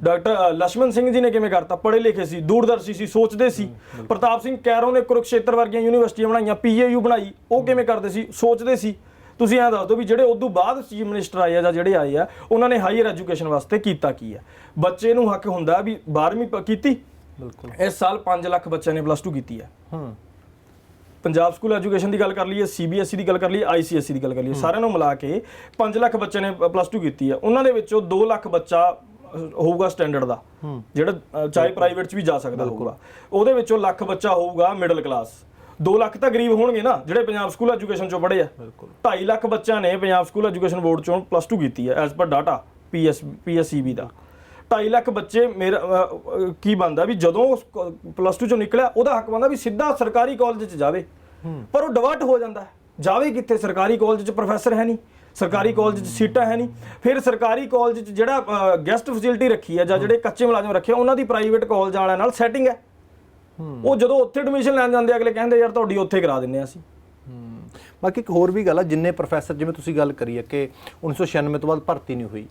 ਡਾਕਟਰ ਲక్ష్మణ ਸਿੰਘ ਜੀ ਨੇ ਕਿਵੇਂ ਕਰਤਾ? ਪੜ੍ਹੇ ਲਿਖੇ ਸੀ ਦੂਰਦਰਸ਼ੀ ਸੀ ਸੋਚਦੇ ਸੀ। ਪ੍ਰਤਾਪ ਸਿੰਘ ਕੈਰੋਂ ਨੇ ਕੁਰੂਕਸ਼ੇਤਰ ਵਰਗੀਆਂ ਯੂਨੀਵਰਸਿਟੀਆਂ ਬਣਾਈਆਂ ਪੀਏਯੂ ਬਣਾਈ ਉਹ ਕਿਵੇਂ ਕਰਦੇ ਸੀ? ਸੋਚਦੇ ਸੀ। ਤੁਸੀਂ ਐਂ ਦੱਸ ਦਿਓ ਵੀ ਜਿਹੜੇ ਉਦੋਂ ਬਾਅਦ ਚੀਫ ਮਿਨਿਸਟਰ ਆਏ ਆ ਜਾਂ ਜਿਹੜੇ ਆਏ ਆ ਉਹਨਾਂ ਨੇ ਹਾਇਰ ਐਜੂਕੇਸ਼ਨ ਵਾਸਤੇ ਕੀਤਾ ਕੀ ਆ? ਬੱਚੇ ਨੂੰ ਹੱਕ ਹੁੰਦਾ ਵੀ 12ਵੀਂ ਕੀਤੀ? ਬਿਲਕੁਲ। ਇਸ ਸਾਲ 5 ਲੱਖ ਬੱਚਿਆਂ ਨੇ ਪਲੱਸ 2 ਕੀਤੀ ਆ। ਹੂੰ। ਪੰਜਾਬ ਸਕੂਲ ਐਜੂਕੇਸ਼ਨ ਦੀ ਗੱਲ ਕਰ ਲਈਏ ਸੀਬੀਐਸਈ ਦੀ ਗੱਲ ਕਰ ਲਈਏ ਆਈਸੀਐਸਈ ਦੀ ਗੱਲ ਕਰ ਲਈਏ ਸਾਰਿਆਂ ਨੂੰ ਮਿਲਾ ਕੇ 5 ਲੱਖ ਬੱਚੇ ਨੇ ਪਲੱਸ 2 ਕੀਤੀ ਹੈ ਉਹਨਾਂ ਦੇ ਵਿੱਚੋਂ 2 ਲੱਖ ਬੱਚਾ ਹੋਊਗਾ ਸਟੈਂਡਰਡ ਦਾ ਜਿਹੜਾ ਚਾਹੇ ਪ੍ਰਾਈਵੇਟ 'ਚ ਵੀ ਜਾ ਸਕਦਾ ਹੋਊਗਾ। ਉਹਦੇ ਵਿੱਚੋਂ ਲੱਖ ਬੱਚਾ ਹੋਊਗਾ ਮਿਡਲ ਕਲਾਸ 2 ਲੱਖ ਤਾਂ ਗਰੀਬ ਹੋਣਗੇ ਨਾ ਜਿਹੜੇ ਪੰਜਾਬ ਸਕੂਲ ਐਜੂਕੇਸ਼ਨ 'ਚੋਂ ਪੜ੍ਹੇ ਆ। 2.5 ਲੱਖ ਬੱਚਿਆਂ ਨੇ ਪੰਜਾਬ ਸਕੂਲ ਐਜੂਕੇਸ਼ਨ ਬੋਰਡ 'ਚੋਂ ਪਲੱਸ 2 ਕੀਤੀ ਹੈ as per data PS PSEB ਦਾ। 2.5 ਲੱਖ ਬੱਚੇ ਮੇਰਾ ਕੀ ਬੰਦਾ ਵੀ ਜਦੋਂ ਪਲੱਸ 2 ਚੋਂ ਨਿਕਲਿਆ ਉਹਦਾ ਹੱਕ ਬੰਦਾ ਵੀ ਸਿੱਧਾ ਸਰਕਾਰੀ ਕਾਲਜ 'ਚ ਜਾਵੇ। ਪਰ ਉਹ ਡਿਵਰਟ ਹੋ ਜਾਂਦਾ। ਜਾਵੇ ਕਿੱਥੇ? ਸਰਕਾਰੀ ਕਾਲਜ 'ਚ ਪ੍ਰੋਫੈਸਰ ਹੈ ਨਹੀਂ। ਸਰਕਾਰੀ ਕਾਲਜ 'ਚ ਸੀਟਾਂ ਹੈ ਨਹੀਂ। ਫਿਰ ਸਰਕਾਰੀ ਕਾਲਜ 'ਚ ਜਿਹੜਾ ਗੈਸਟ ਫੈਸਿਲਿਟੀ ਰੱਖੀ ਹੈ ਜਾਂ ਜਿਹੜੇ ਕੱਚੇ ਮੁਲਾਜ਼ਮ ਰੱਖੇ ਆ, ਉਹਨਾਂ ਦੀ ਪ੍ਰਾਈਵੇਟ ਕਾਲਜ ਵਾਲਿਆਂ ਨਾਲ ਸੈਟਿੰਗ ਹੈ। ਉਹ ਜਦੋਂ ਉੱਥੇ ਐਡਮਿਸ਼ਨ ਲੈਣ ਜਾਂਦੇ ਅਗਲੇ ਕਹਿੰਦੇ ਯਾਰ ਤੁਹਾਡੀ ਉੱਥੇ ਕਰਾ ਦਿੰਨੇ ਆ ਅਸੀਂ। ਬਾਕੀ ਇੱਕ ਹੋਰ ਵੀ ਗੱਲ ਆ ਜਿੰਨੇ ਪ੍ਰੋਫੈਸਰ ਜਿਵੇਂ ਤੁਸੀਂ ਗੱਲ ਕਰੀ ਹੈ ਕਿ 1996 ਤੋਂ ਬਾਅਦ ਭਰਤੀ ਨਹੀਂ ਹੋਈ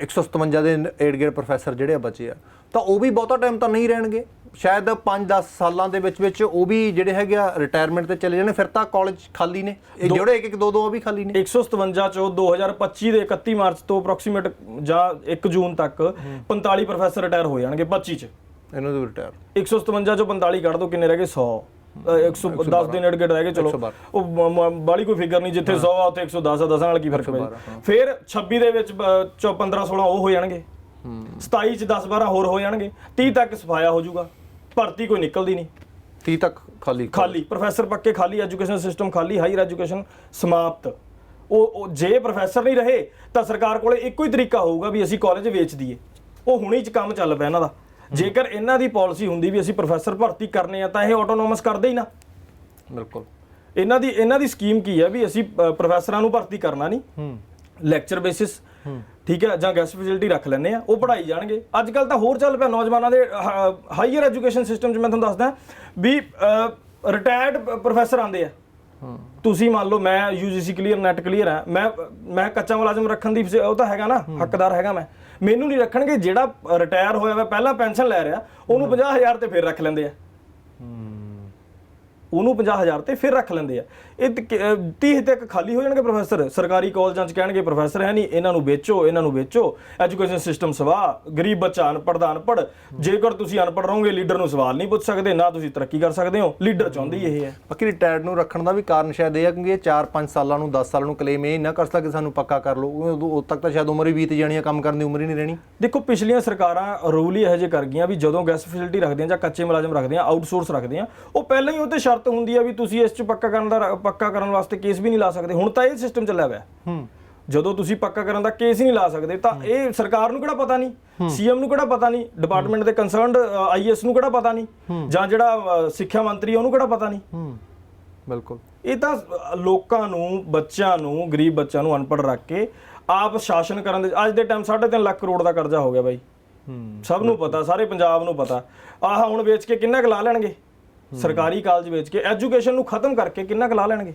157 ਦੇ ਏਡ ਗ੍ਰੇਡ ਪ੍ਰੋਫੈਸਰ ਜਿਹੜੇ ਆ ਬਚੇ ਆ। ਤਾਂ ਉਹ ਵੀ ਬਹੁਤਾ ਟਾਈਮ ਤਾਂ ਨਹੀਂ ਰਹਿਣਗੇ। ਸ਼ਾਇਦ 5-10 ਸਾਲਾਂ ਦੇ ਵਿੱਚ ਵਿੱਚ ਉਹ ਵੀ ਜਿਹੜੇ ਹੈਗੇ ਆ ਰਿਟਾਇਰਮੈਂਟ ਤੇ ਚਲੇ ਜਾਣੇ ਫਿਰ ਤਾਂ ਕਾਲਜ ਖਾਲੀ ਨੇ। ਇਹ ਜਿਹੜੇ ਇੱਕ ਇੱਕ ਦੋ ਦੋ ਉਹ ਵੀ ਖਾਲੀ ਨੇ। 157 ਚੋਂ 2025 ਦੇ 31 ਮਾਰਚ ਤੋਂ ਅਪਰੋਕਸੀਮੇਟ ਜਾਂ 1 ਜੂਨ ਤੱਕ 45 ਪ੍ਰੋਫੈਸਰ ਰਿਟਾਇਰ ਹੋ ਜਾਣਗੇ 25 ਚ। ਇਹਨਾਂ ਦੇ ਰਿਟਾਇਰ 157 ਚੋਂ 45 ਕੱਢ ਦੋ ਕਿੰਨੇ ਰਹਿ ਗਏ? 100 ਅ, 110 ਦੇ ਨੇੜੇ ਰਹਿ ਗਏ ਚਲੋ। 112 ਉਹ ਬਾਲੀ ਕੋਈ ਫਿਗਰ ਨਹੀਂ ਜਿੱਥੇ 100 ਆ ਉੱਥੇ 110 ਆ 10 ਨਾਲ ਕੀ ਫ਼ਰਕ ਪੈ ਫਿਰ 26 ਦੇ ਵਿੱਚ ਬ- ਚੋਂ 15 16 ਉਹ ਹੋ ਜਾਣਗੇ। 27 ਚ 10 12 ਹੋਰ ਹੋ ਜਾਣਗੇ। 30 ਤੱਕ ਸਫਾਇਆ ਹੋ ਜਾਊਗਾ। ਭਰਤੀ ਕੋਈ ਨਿਕਲਦੀ ਨਹੀਂ। 30 ਤੱਕ ਖਾਲੀ ਖਾਲੀ। ਪ੍ਰੋਫੈਸਰ ਪੱਕੇ ਖਾਲੀ ਐਜੂਕੇਸ਼ਨ ਸਿਸਟਮ ਖਾਲੀ ਹਾਇਰ ਐਜੂਕੇਸ਼ਨ ਸਮਾਪਤ। ਉਹ ਉਹ ਜੇ ਪ੍ਰੋਫੈਸਰ ਨਹੀਂ ਰਹੇ ਤਾਂ ਸਰਕਾਰ ਕੋਲੇ ਇੱਕੋ ਹੀ ਤਰੀਕਾ ਹੋਊਗਾ ਵੀ ਅਸੀਂ ਕਾਲਜ ਵੇਚ ਦਈਏ। ਉਹ ਹੁਣੇ ਚ ਕੰਮ ਚੱਲ ਪਿਆ ਇਹਨਾਂ ਦਾ। ਜੇਕਰ ਇਹਨਾਂ ਦੀ ਪਾਲਿਸੀ ਹੁੰਦੀ ਵੀ ਅਸੀਂ ਪ੍ਰੋਫੈਸਰ ਭਰਤੀ ਕਰਨੇ ਆ ਤਾਂ ਇਹ ਆਟੋਨੋਮਸ ਕਰਦੇ ਹੀ ਨਾ। ਬਿਲਕੁਲ। ਇਹਨਾਂ ਦੀ ਇਹਨਾਂ ਦੀ ਸਕੀਮ ਕੀ ਹੈ ਵੀ ਅਸੀਂ ਪ੍ਰੋਫੈਸਰਾਂ ਨੂੰ ਭਰਤੀ ਕਰਨਾ ਨਹੀਂ। ਹੂੰ। ਲੈਕਚਰ ਬੇਸਿਸ ਠੀਕ ਹੈ ਜਾਂ ਗੈਸਟ ਫੈਸਿਲਿਟੀ ਰੱਖ ਲੈਂਦੇ ਆ ਉਹ ਪੜ੍ਹਾਈ ਜਾਣਗੇ। ਅੱਜ ਕੱਲ ਤਾਂ ਹੋਰ ਚੱਲ ਪਿਆ ਨੌਜਵਾਨਾਂ ਦੇ ਹਾਇਰ ਐਜੂਕੇਸ਼ਨ ਸਿਸਟਮ 'ਚ ਮੈਂ ਤੁਹਾਨੂੰ ਦੱਸਦਾ ਵੀ ਰਿਟਾਇਰਡ ਪ੍ਰੋਫੈਸਰ ਆਂਦੇ ਆ। ਤੁਸੀਂ ਮੰਨ ਲਓ ਮੈਂ ਯੂਜੀਸੀ ਕਲੀਅਰ ਨੈਟ ਕਲੀਅਰ ਆ ਮੈਂ ਮੈਂ ਕੱਚਾ ਮੁਲਾਜ਼ਮ ਰੱਖਣ ਦੀ ਉਹ ਤਾਂ ਹੈਗਾ ਨਾ ਹੱਕਦਾਰ ਹੈਗਾ ਮੈਂ। ਮੈਨੂੰ ਨਹੀਂ ਰੱਖਣਗੇ ਜਿਹੜਾ ਰਿਟਾਇਰ ਹੋਇਆ ਵਾ ਪਹਿਲਾਂ ਪੈਨਸ਼ਨ ਲੈ ਰਿਹਾ ਉਹਨੂੰ 50000 ਤੇ ਫਿਰ ਰੱਖ ਲੈਂਦੇ ਆ। ਉਹਨੂੰ 50000 ਤੇ ਫਿਰ ਰੱਖ ਲੈਂਦੇ ਆ। ਇਹ 30 ਤੱਕ ਖਾਲੀ ਹੋ ਜਾਣਗੇ ਪ੍ਰੋਫੈਸਰ। ਸਰਕਾਰੀ ਕਾਲਜਾਂ 'ਚ ਕਹਿਣਗੇ ਪ੍ਰੋਫੈਸਰ ਹੈ ਨਹੀਂ ਇਹਨਾਂ ਨੂੰ ਵੇਚੋ ਇਹਨਾਂ ਨੂੰ ਵੇਚੋ। ਐਜੂਕੇਸ਼ਨ ਸਿਸਟਮ ਸਵਾ ਗਰੀਬ ਬੱਚਾ ਅਨਪੜ੍ਹ ਦਾ ਅਨਪੜ੍ਹ। ਜੇਕਰ ਤੁਸੀਂ ਅਨਪੜ੍ਹ ਰਹੋਗੇ ਲੀਡਰ ਨੂੰ ਸਵਾਲ ਨਹੀਂ ਪੁੱਛ ਸਕਦੇ ਨਾ ਤੁਸੀਂ ਤਰੱਕੀ ਕਰ ਸਕਦੇ ਹੋ। ਲੀਡਰ ਚਾਹੁੰਦੀ ਇਹ ਹੈ। ਬਾਕੀ ਰਿਟਾਇਰਡ ਨੂੰ ਰੱਖਣ ਦਾ ਵੀ ਕਾਰਨ ਸ਼ਾਇਦ ਇਹ ਹੈ ਕਿਉਂਕਿ ਇਹ 4-5 ਸਾਲਾਂ ਨੂੰ 10 ਸਾਲਾਂ ਨੂੰ ਕਲੇਮ ਇਹ ਨਾ ਕਰ ਸਕਦਾ ਕਿ ਸਾਨੂੰ ਪੱਕਾ ਕਰ ਲਓ। ਉਦੋਂ ਤੱਕ ਤਾਂ ਸ਼ਾਇਦ ਉਮਰ ਹੀ ਬੀਤ ਜਾਣੀ ਹੈ ਕੰਮ ਕਰਨ ਦੀ ਉਮਰ ਹੀ ਨਹੀਂ ਰਹਿਣੀ। ਦੇਖੋ ਪਿਛਲੀਆਂ ਸਰਕਾਰਾਂ ਰੂਲ ਹੀ ਇਹੋ ਜਿਹੇ ਕਰ ਗਈਆਂ ਵੀ ਜਦੋਂ ਗੈਸ ਫੈਸਿਲਿਟੀ ਰੱਖਦੀਆਂ ਜਾਂ ਕੱਚੇ ਮੁਲਾਜ਼ਮ ਰੱਖਦੀਆਂ ਆਊਟਸੋਰਸ ਰੱਖਦੀਆਂ ਉਹ ਪਹਿਲਾਂ ਹੀ ਉਹ ਤੇ ਸ਼ਰਤ ਹੁੰਦੀ ਆ ਵੀ ਤੁਸੀਂ ਇਸ 'ਚ ਪੱਕਾ ਕਰਨ ਦਾ ਪੱਕਾ ਕਰਨ ਵਾਸਤੇ ਕੇਸ ਵੀ ਨਹੀਂ ਲਾ ਸਕਦੇ। ਹੁਣ ਤਾਂ ਇਹ ਸਿਸਟਮ ਚੱਲਿਆ ਹੋਇਆ ਹੂੰ। ਜਦੋਂ ਤੁਸੀਂ ਪੱਕਾ ਕਰਨ ਦਾ ਕੇਸ ਹੀ ਨਹੀਂ ਲਾ ਸਕਦੇ ਤਾਂ ਇਹ ਸਰਕਾਰ ਨੂੰ ਕਿਹੜਾ ਪਤਾ ਨਹੀਂ? ਸੀਐਮ ਨੂੰ ਕਿਹੜਾ ਪਤਾ ਨਹੀਂ? ਡਿਪਾਰਟਮੈਂਟ ਦੇ ਕੰਸਰਨਡ ਆਈਐਸ ਨੂੰ ਕਿਹੜਾ ਪਤਾ ਨਹੀਂ? ਜਾਂ ਜਿਹੜਾ ਸਿੱਖਿਆ ਮੰਤਰੀ ਉਹਨੂੰ ਕਿਹੜਾ ਪਤਾ ਨਹੀਂ? ਬਿਲਕੁਲ। ਇਹ ਤਾਂ ਲੋਕਾਂ ਨੂੰ ਬੱਚਿਆਂ ਨੂੰ ਗਰੀਬ ਬੱਚਿਆਂ ਨੂੰ ਅਨਪੜ੍ਹ ਰੱਖ ਕੇ ਆਪ ਸ਼ਾਸਨ ਕਰਨ ਦੇ ਅੱਜ ਦੇ ਟਾਈਮ 3.5 ਲੱਖ ਕਰੋੜ ਦਾ ਕਰਜ਼ਾ ਹੋ ਗਿਆ ਬਾਈ। ਸਭ ਨੂੰ ਪਤਾ ਸਾਰੇ ਪੰਜਾਬ ਨੂੰ ਪਤਾ। ਆਹ ਹੁਣ ਵੇਚ ਕੇ ਕਿੰਨਾ ਕੁ ਲਾ ਲੈਣਗੇ? ਸਰਕਾਰੀ ਕਾਲਜ ਵੇਚ ਕੇ ਐਜੂਕੇਸ਼ਨ ਨੂੰ ਖਤਮ ਕਰਕੇ ਕਿੰਨਾ ਕੁ ਲਾ ਲੈਣਗੇ?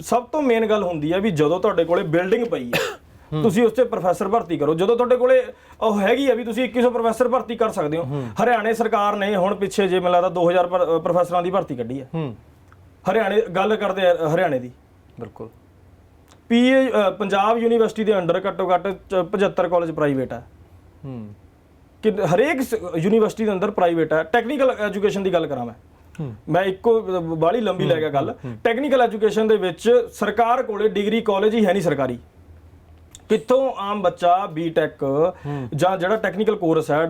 ਸਭ ਤੋਂ ਮੇਨ ਗੱਲ ਹੁੰਦੀ ਹੈ ਵੀ ਜਦੋਂ ਤੁਹਾਡੇ ਕੋਲੇ ਬਿਲਡਿੰਗ ਪਈ ਹੈ। ਤੁਸੀਂ ਉਸ ਤੇ ਪ੍ਰੋਫੈਸਰ ਭਰਤੀ ਕਰੋ। ਜਦੋਂ ਤੁਹਾਡੇ ਕੋਲੇ ਉਹ ਹੈਗੀ ਆ ਵੀ ਤੁਸੀਂ 2100 ਪ੍ਰੋਫੈਸਰ ਭਰਤੀ ਕਰ ਸਕਦੇ ਹੋ। ਹਰਿਆਣੇ ਸਰਕਾਰ ਨੇ ਹੁਣ ਪਿੱਛੇ ਜੇ ਮੈਨੂੰ ਲੱਗਦਾ 2000 ਪਰ- ਅ, ਪ੍ਰੋਫੈਸਰਾਂ ਦੀ ਭਰਤੀ ਕੱਢੀ ਹੈ ਹੂੰ। ਹਰਿਆਣੇ ਗੱਲ ਕਰਦੇ ਆ ਹਰਿਆਣੇ ਦੀ। ਬਿਲਕੁਲ। ਪੀ ਪੰਜਾਬ ਯੂਨੀਵਰਸਿਟੀ ਦੇ ਅੰਡਰ ਘੱਟੋ ਘੱਟ ਚ- 75 ਕਾਲਜ ਪ੍ਰਾਈਵੇਟ ਹੈ ਹੂੰ। ਕਿ ਹਰੇਕ ਯੂਨੀਵਰਸਿਟੀ ਦੇ ਅੰਦਰ ਪ੍ਰਾਈਵੇਟ ਹੈ। ਟੈਕਨੀਕਲ ਐਜੂਕੇਸ਼ਨ ਦੀ ਗੱਲ ਕਰਾਂ ਮੈਂ। ਮੈਂ ਇੱਕੋ ਬਾਲੀ ਲੰਬੀ ਲੈ ਗਿਆ ਗੱਲ। ਟੈਕਨੀਕਲ ਐਜੂਕੇਸ਼ਨ ਦੇ ਵਿੱਚ ਸਰਕਾਰ ਕੋਲੇ ਡਿਗਰੀ ਕਾਲਜ ਹੀ ਹੈ ਨਹੀਂ ਸਰਕਾਰੀ। ਕਿੱਥੋਂ ਆਮ ਬੱਚਾ ਬੀਟੈਕ ਜਾਂ ਜਿਹੜਾ ਟੈਕਨੀਕਲ ਕੋਰਸ ਹੈ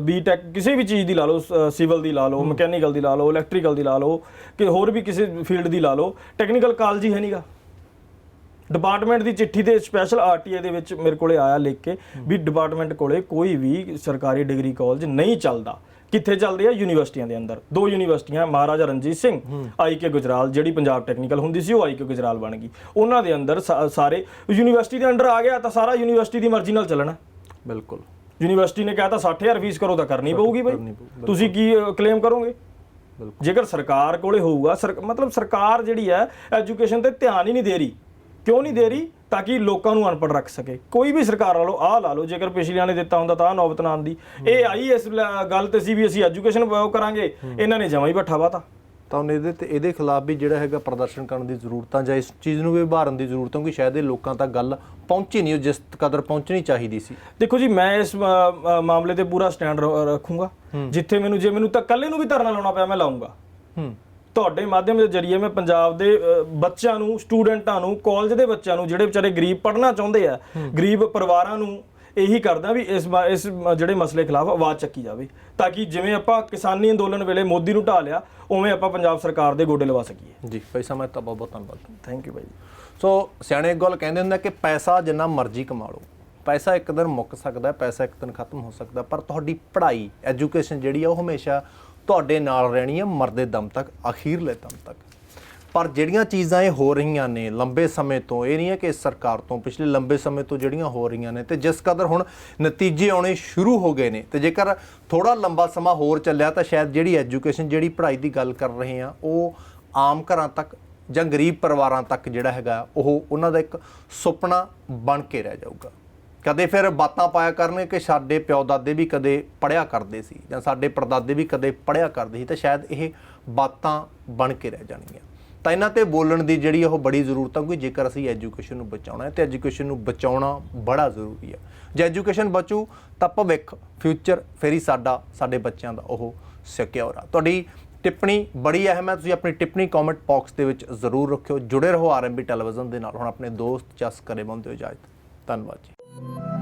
ਬੀਟੈਕ ਕਿਸੇ ਵੀ ਚੀਜ਼ ਦੀ ਲਾ ਲਓ ਸਿਵਲ ਦੀ ਲਾ ਲਓ ਮਕੈਨੀਕਲ ਦੀ ਲਾ ਲਓ ਇਲੈਕਟ੍ਰੀਕਲ ਦੀ ਲਾ ਲਓ ਕਿ ਹੋਰ ਵੀ ਕਿਸੇ ਫੀਲਡ ਦੀ ਲਾ ਲਓ ਟੈਕਨੀਕਲ ਕਾਲਜ ਹੀ ਹੈ ਨਹੀਂਗਾ ਡਿਪਾਰਟਮੈਂਟ ਦੀ ਚਿੱਠੀ ਤੇ ਸਪੈਸ਼ਲ ਆਰਟੀਏ ਦੇ ਵਿੱਚ ਮੇਰੇ ਕੋਲੇ ਆਇਆ ਲਿਖ ਕੇ ਵੀ ਡਿਪਾਰਟਮੈਂਟ ਕੋਲੇ ਕੋਈ ਵੀ ਸਰਕਾਰੀ ਡਿਗਰੀ ਕਾਲਜ ਨਹੀਂ ਚੱਲਦਾ। ਕਿੱਥੇ ਚੱਲਦੇ ਆ? ਯੂਨੀਵਰਸਿਟੀਆਂ ਦੇ ਅੰਦਰ। ਦੋ ਯੂਨੀਵਰਸਿਟੀਆਂ ਮਹਾਰਾਜਾ ਰਣਜੀਤ ਸਿੰਘ ਆਈਕੇ ਗੁਜਰਾਲ ਜਿਹੜੀ ਪੰਜਾਬ ਟੈਕਨੀਕਲ ਹੁੰਦੀ ਸੀ ਉਹ ਆਈਕੇ ਗੁਜਰਾਲ ਬਣ ਗਈ। ਉਹਨਾਂ ਦੇ ਅੰਦਰ ਸਾਰੇ ਯੂਨੀਵਰਸਿਟੀ ਦੇ ਅੰਡਰ ਆ ਗਿਆ ਤਾਂ ਸਾਰਾ ਯੂਨੀਵਰਸਿਟੀ ਦੀ ਮਰਜ਼ੀ ਨਾਲ ਚੱਲਣਾ। ਬਿਲਕੁਲ। ਯੂਨੀਵਰਸਿਟੀ ਨੇ ਕਹਿਤਾ 60000 ਫੀਸ ਕਰੋ ਤਾਂ ਕਰਨੀ ਪਊਗੀ ਬਈ। ਤੁਸੀਂ ਕੀ ਕਲੇਮ ਕਰੋਗੇ। ਜੇਕਰ ਸਰਕਾਰ ਕੋਲੇ ਹੋਊਗਾ ਸਰ- ਮਤਲਬ ਸਰਕਾਰ ਜਿਹੜੀ ਹੈ ਐਜੂਕੇਸ਼ਨ ਤੇ ਧਿਆਨ ਹੀ ਨਹੀਂ ਦੇ ਰਹੀ। ਕਿਉਂ ਨਹੀਂ ਦੇ ਰਹੀ? ਤਾਂ ਕਿ ਲੋਕਾਂ ਨੂੰ ਅਨਪੜ੍ਹ ਰੱਖ ਸਕੇ। ਕੋਈ ਵੀ ਸਰਕਾਰ ਲਾ ਲਓ ਆਹ ਲਾ ਲਓ ਜੇਕਰ ਪਿਛਲੀਆਂ ਨੇ ਦਿੱਤਾ ਹੁੰਦਾ ਤਾਂ ਆਹ ਨੌਬਤ ਨਾ ਆਉਂਦੀ। ਇਹ ਆਈ ਇਸ ਗੱਲ ਤੇ ਸੀ ਵੀ ਅਸੀਂ ਐਜੂਕੇਸ਼ਨ ਕਰਾਂਗੇ। ਇਹਨਾਂ ਨੇ ਜਮਾ ਹੀ ਬੱਠਾ ਵਾਤਾ ਤਾਂ ਇਹਦੇ ਤੇ ਇਹਦੇ ਖਿਲਾਫ ਵੀ ਜਿਹੜਾ ਹੈਗਾ ਪ੍ਰਦਰਸ਼ਨ ਕਰਨ ਦੀ ਜ਼ਰੂਰਤ ਆ ਜਾਂ ਇਸ ਚੀਜ਼ ਨੂੰ ਵੀ ਉਭਾਰਨ ਦੀ ਜ਼ਰੂਰਤ ਹੈ ਕਿ ਸ਼ਾਇਦ ਇਹ ਲੋਕਾਂ ਤੱਕ ਗੱਲ ਪਹੁੰਚੀ ਨਹੀਂ ਉਹ ਜਿਸ ਕਦਰ ਪਹੁੰਚਣੀ ਚਾਹੀਦੀ ਸੀ। ਦੇਖੋ ਜੀ ਮੈਂ ਇਸ ਮਾਮਲੇ ਤੇ ਪੂਰਾ ਸਟੈਂਡ ਰੱਖੂੰਗਾ। ਜਿੱਥੇ ਮੈਨੂੰ ਜੇ ਮੈਨੂੰ ਤਾਂ ਇਕੱਲੇ ਨੂੰ ਵੀ ਧਰਨਾ ਲਾਉਣਾ ਪਿਆ ਮੈਂ ਲਾਉਂਗਾ ਹੂੰ। ਤੁਹਾਡੇ ਮਾਧਿਅਮ ਦੇ ਜਰੀਏ ਮੈਂ ਪੰਜਾਬ ਦੇ ਬੱਚਿਆਂ ਨੂੰ ਸਟੂਡੈਂਟਾਂ ਨੂੰ ਕਾਲਜ ਦੇ ਬੱਚਿਆਂ ਨੂੰ ਜਿਹੜੇ ਵਿਚਾਰੇ ਗਰੀਬ ਪੜ੍ਹਨਾ ਚਾਹੁੰਦੇ ਆ ਗਰੀਬ ਪਰਿਵਾਰਾਂ ਨੂੰ ਇਹੀ ਕਰਦਾ ਵੀ ਇਸ ਇਸ ਜਿਹੜੇ ਮਸਲੇ ਖਿਲਾਫ ਆਵਾਜ਼ ਚੱਕੀ ਜਾਵੇ ਤਾਂ ਕਿ ਜਿਵੇਂ ਆਪਾਂ ਕਿਸਾਨੀ ਅੰਦੋਲਨ ਵੇਲੇ ਮੋਦੀ ਨੂੰ ਢਾ ਲਿਆ ਉਵੇਂ ਆਪਾਂ ਪੰਜਾਬ ਸਰਕਾਰ ਦੇ ਗੋਡੇ ਲਵਾ ਸਕੀਏ। ਜੀ ਭਾਈ ਸਾਹਿਬ ਮੈਂ ਤਾਂ ਬਹੁਤ ਬਹੁਤ ਧੰਨਵਾਦ ਥੈਂਕ ਯੂ ਬਾਈ ਸੋ ਸਿਆਣੇ ਇੱਕ ਗੱਲ ਕਹਿੰਦੇ ਹੁੰਦੇ ਕਿ ਪੈਸਾ ਜਿੰਨਾ ਮਰਜ਼ੀ ਕਮਾ ਲਓ ਪੈਸਾ ਇੱਕ ਦਿਨ ਮੁੱਕ ਸਕਦਾ ਪੈਸਾ ਇੱਕ ਦਿਨ ਖਤਮ ਹੋ ਸਕਦਾ ਪਰ ਤੁਹਾਡੀ ਪੜ੍ਹਾਈ ਐਜੂਕੇਸ਼ਨ ਜਿਹੜੀ ਆ ਉਹ ਹਮੇਸ਼ਾ ਤੁਹਾਡੇ ਨਾਲ ਰਹਿਣੀ ਹੈ ਮਰਦੇ ਦਮ ਤੱਕ, ਅਖੀਰਲੇ ਦਮ ਤੱਕ। ਪਰ ਜਿਹੜੀਆਂ ਚੀਜ਼ਾਂ ਇਹ ਹੋ ਰਹੀਆਂ ਨੇ ਲੰਬੇ ਸਮੇਂ ਤੋਂ, ਇਹ ਨਹੀਂ ਹੈ ਕਿ ਇਸ ਸਰਕਾਰ ਤੋਂ, ਪਿਛਲੇ ਲੰਬੇ ਸਮੇਂ ਤੋਂ ਜਿਹੜੀਆਂ ਹੋ ਰਹੀਆਂ ਨੇ, ਤੇ ਜਿਸ ਕਦਰ ਹੁਣ ਨਤੀਜੇ ਆਉਣੇ ਸ਼ੁਰੂ ਹੋ ਗਏ ਨੇ, ਤੇ ਜੇਕਰ ਥੋੜਾ ਲੰਬਾ ਸਮਾਂ ਹੋਰ ਚੱਲਿਆ, ਤਾਂ ਸ਼ਾਇਦ ਜਿਹੜੀ ਐਜੂਕੇਸ਼ਨ, ਜਿਹੜੀ ਪੜ੍ਹਾਈ ਦੀ ਗੱਲ ਕਰ ਰਹੇ ਆ ਉਹ ਆਮ ਘਰਾਂ ਤੱਕ ਜਾਂ ਗਰੀਬ ਪਰਿਵਾਰਾਂ ਤੱਕ ਜਿਹੜਾ ਹੈਗਾ, ਉਹ ਉਹਨਾਂ ਦਾ ਇੱਕ ਸੁਪਨਾ ਬਣ ਕੇ ਰਹਿ ਜਾਊਗਾ। ਕਦੇ ਫਿਰ ਬਾਤਾਂ ਪਾਇਆ ਕਰਨਗੇ ਕਿ ਸਾਡੇ ਪਿਓ ਦਾਦੇ ਵੀ ਕਦੇ ਪੜਿਆ ਕਰਦੇ ਸੀ ਜਾਂ ਸਾਡੇ ਪਰਦਾਦੇ ਵੀ ਕਦੇ ਪੜਿਆ ਕਰਦੇ ਸੀ ਤਾਂ ਸ਼ਾਇਦ ਇਹ ਬਾਤਾਂ ਬਣ ਕੇ ਰਹਿ ਜਾਣਗੀਆਂ। ਤਾਂ ਇਹਨਾਂ ਤੇ ਬੋਲਣ ਦੀ ਜਿਹੜੀ ਉਹ ਬੜੀ ਜ਼ਰੂਰਤ ਹੈ ਕਿ ਜੇਕਰ ਅਸੀਂ ਐਜੂਕੇਸ਼ਨ ਨੂੰ ਬਚਾਉਣਾ ਹੈ, ਤੇ ਐਜੂਕੇਸ਼ਨ ਨੂੰ ਬਚਾਉਣਾ ਬੜਾ ਜ਼ਰੂਰੀ ਹੈ ਜੇ ਐਜੂਕੇਸ਼ਨ ਬਚੂ, ਤਾਂ ਭਵਿੱਖ, ਫਿਊਚਰ ਫਿਰ ਹੀ ਸਾਡਾ, ਸਾਡੇ ਬੱਚਿਆਂ ਦਾ ਉਹ ਸਿਕਿਉਰ ਆ। ਤੁਹਾਡੀ ਟਿੱਪਣੀ ਬੜੀ ਅਹਿਮ ਹੈ, ਤੁਸੀਂ ਆਪਣੀ ਟਿੱਪਣੀ ਕਮੈਂਟ ਬਾਕਸ ਦੇ ਵਿੱਚ ਜ਼ਰੂਰ ਰੱਖਿਓ। ਜੁੜੇ ਰਹੋ ਆਰਐਮਬੀ ਟੈਲੀਵਿਜ਼ਨ ਦੇ ਨਾਲ। ਹੁਣ ਆਪਣੇ ਦੋਸਤ ਜਸ ਕਰੇ ਬੰਦੇ ਹੋ ਇਜਾਜ਼ਤ। ਧੰਨਵਾਦ ਜੀ। Thank you.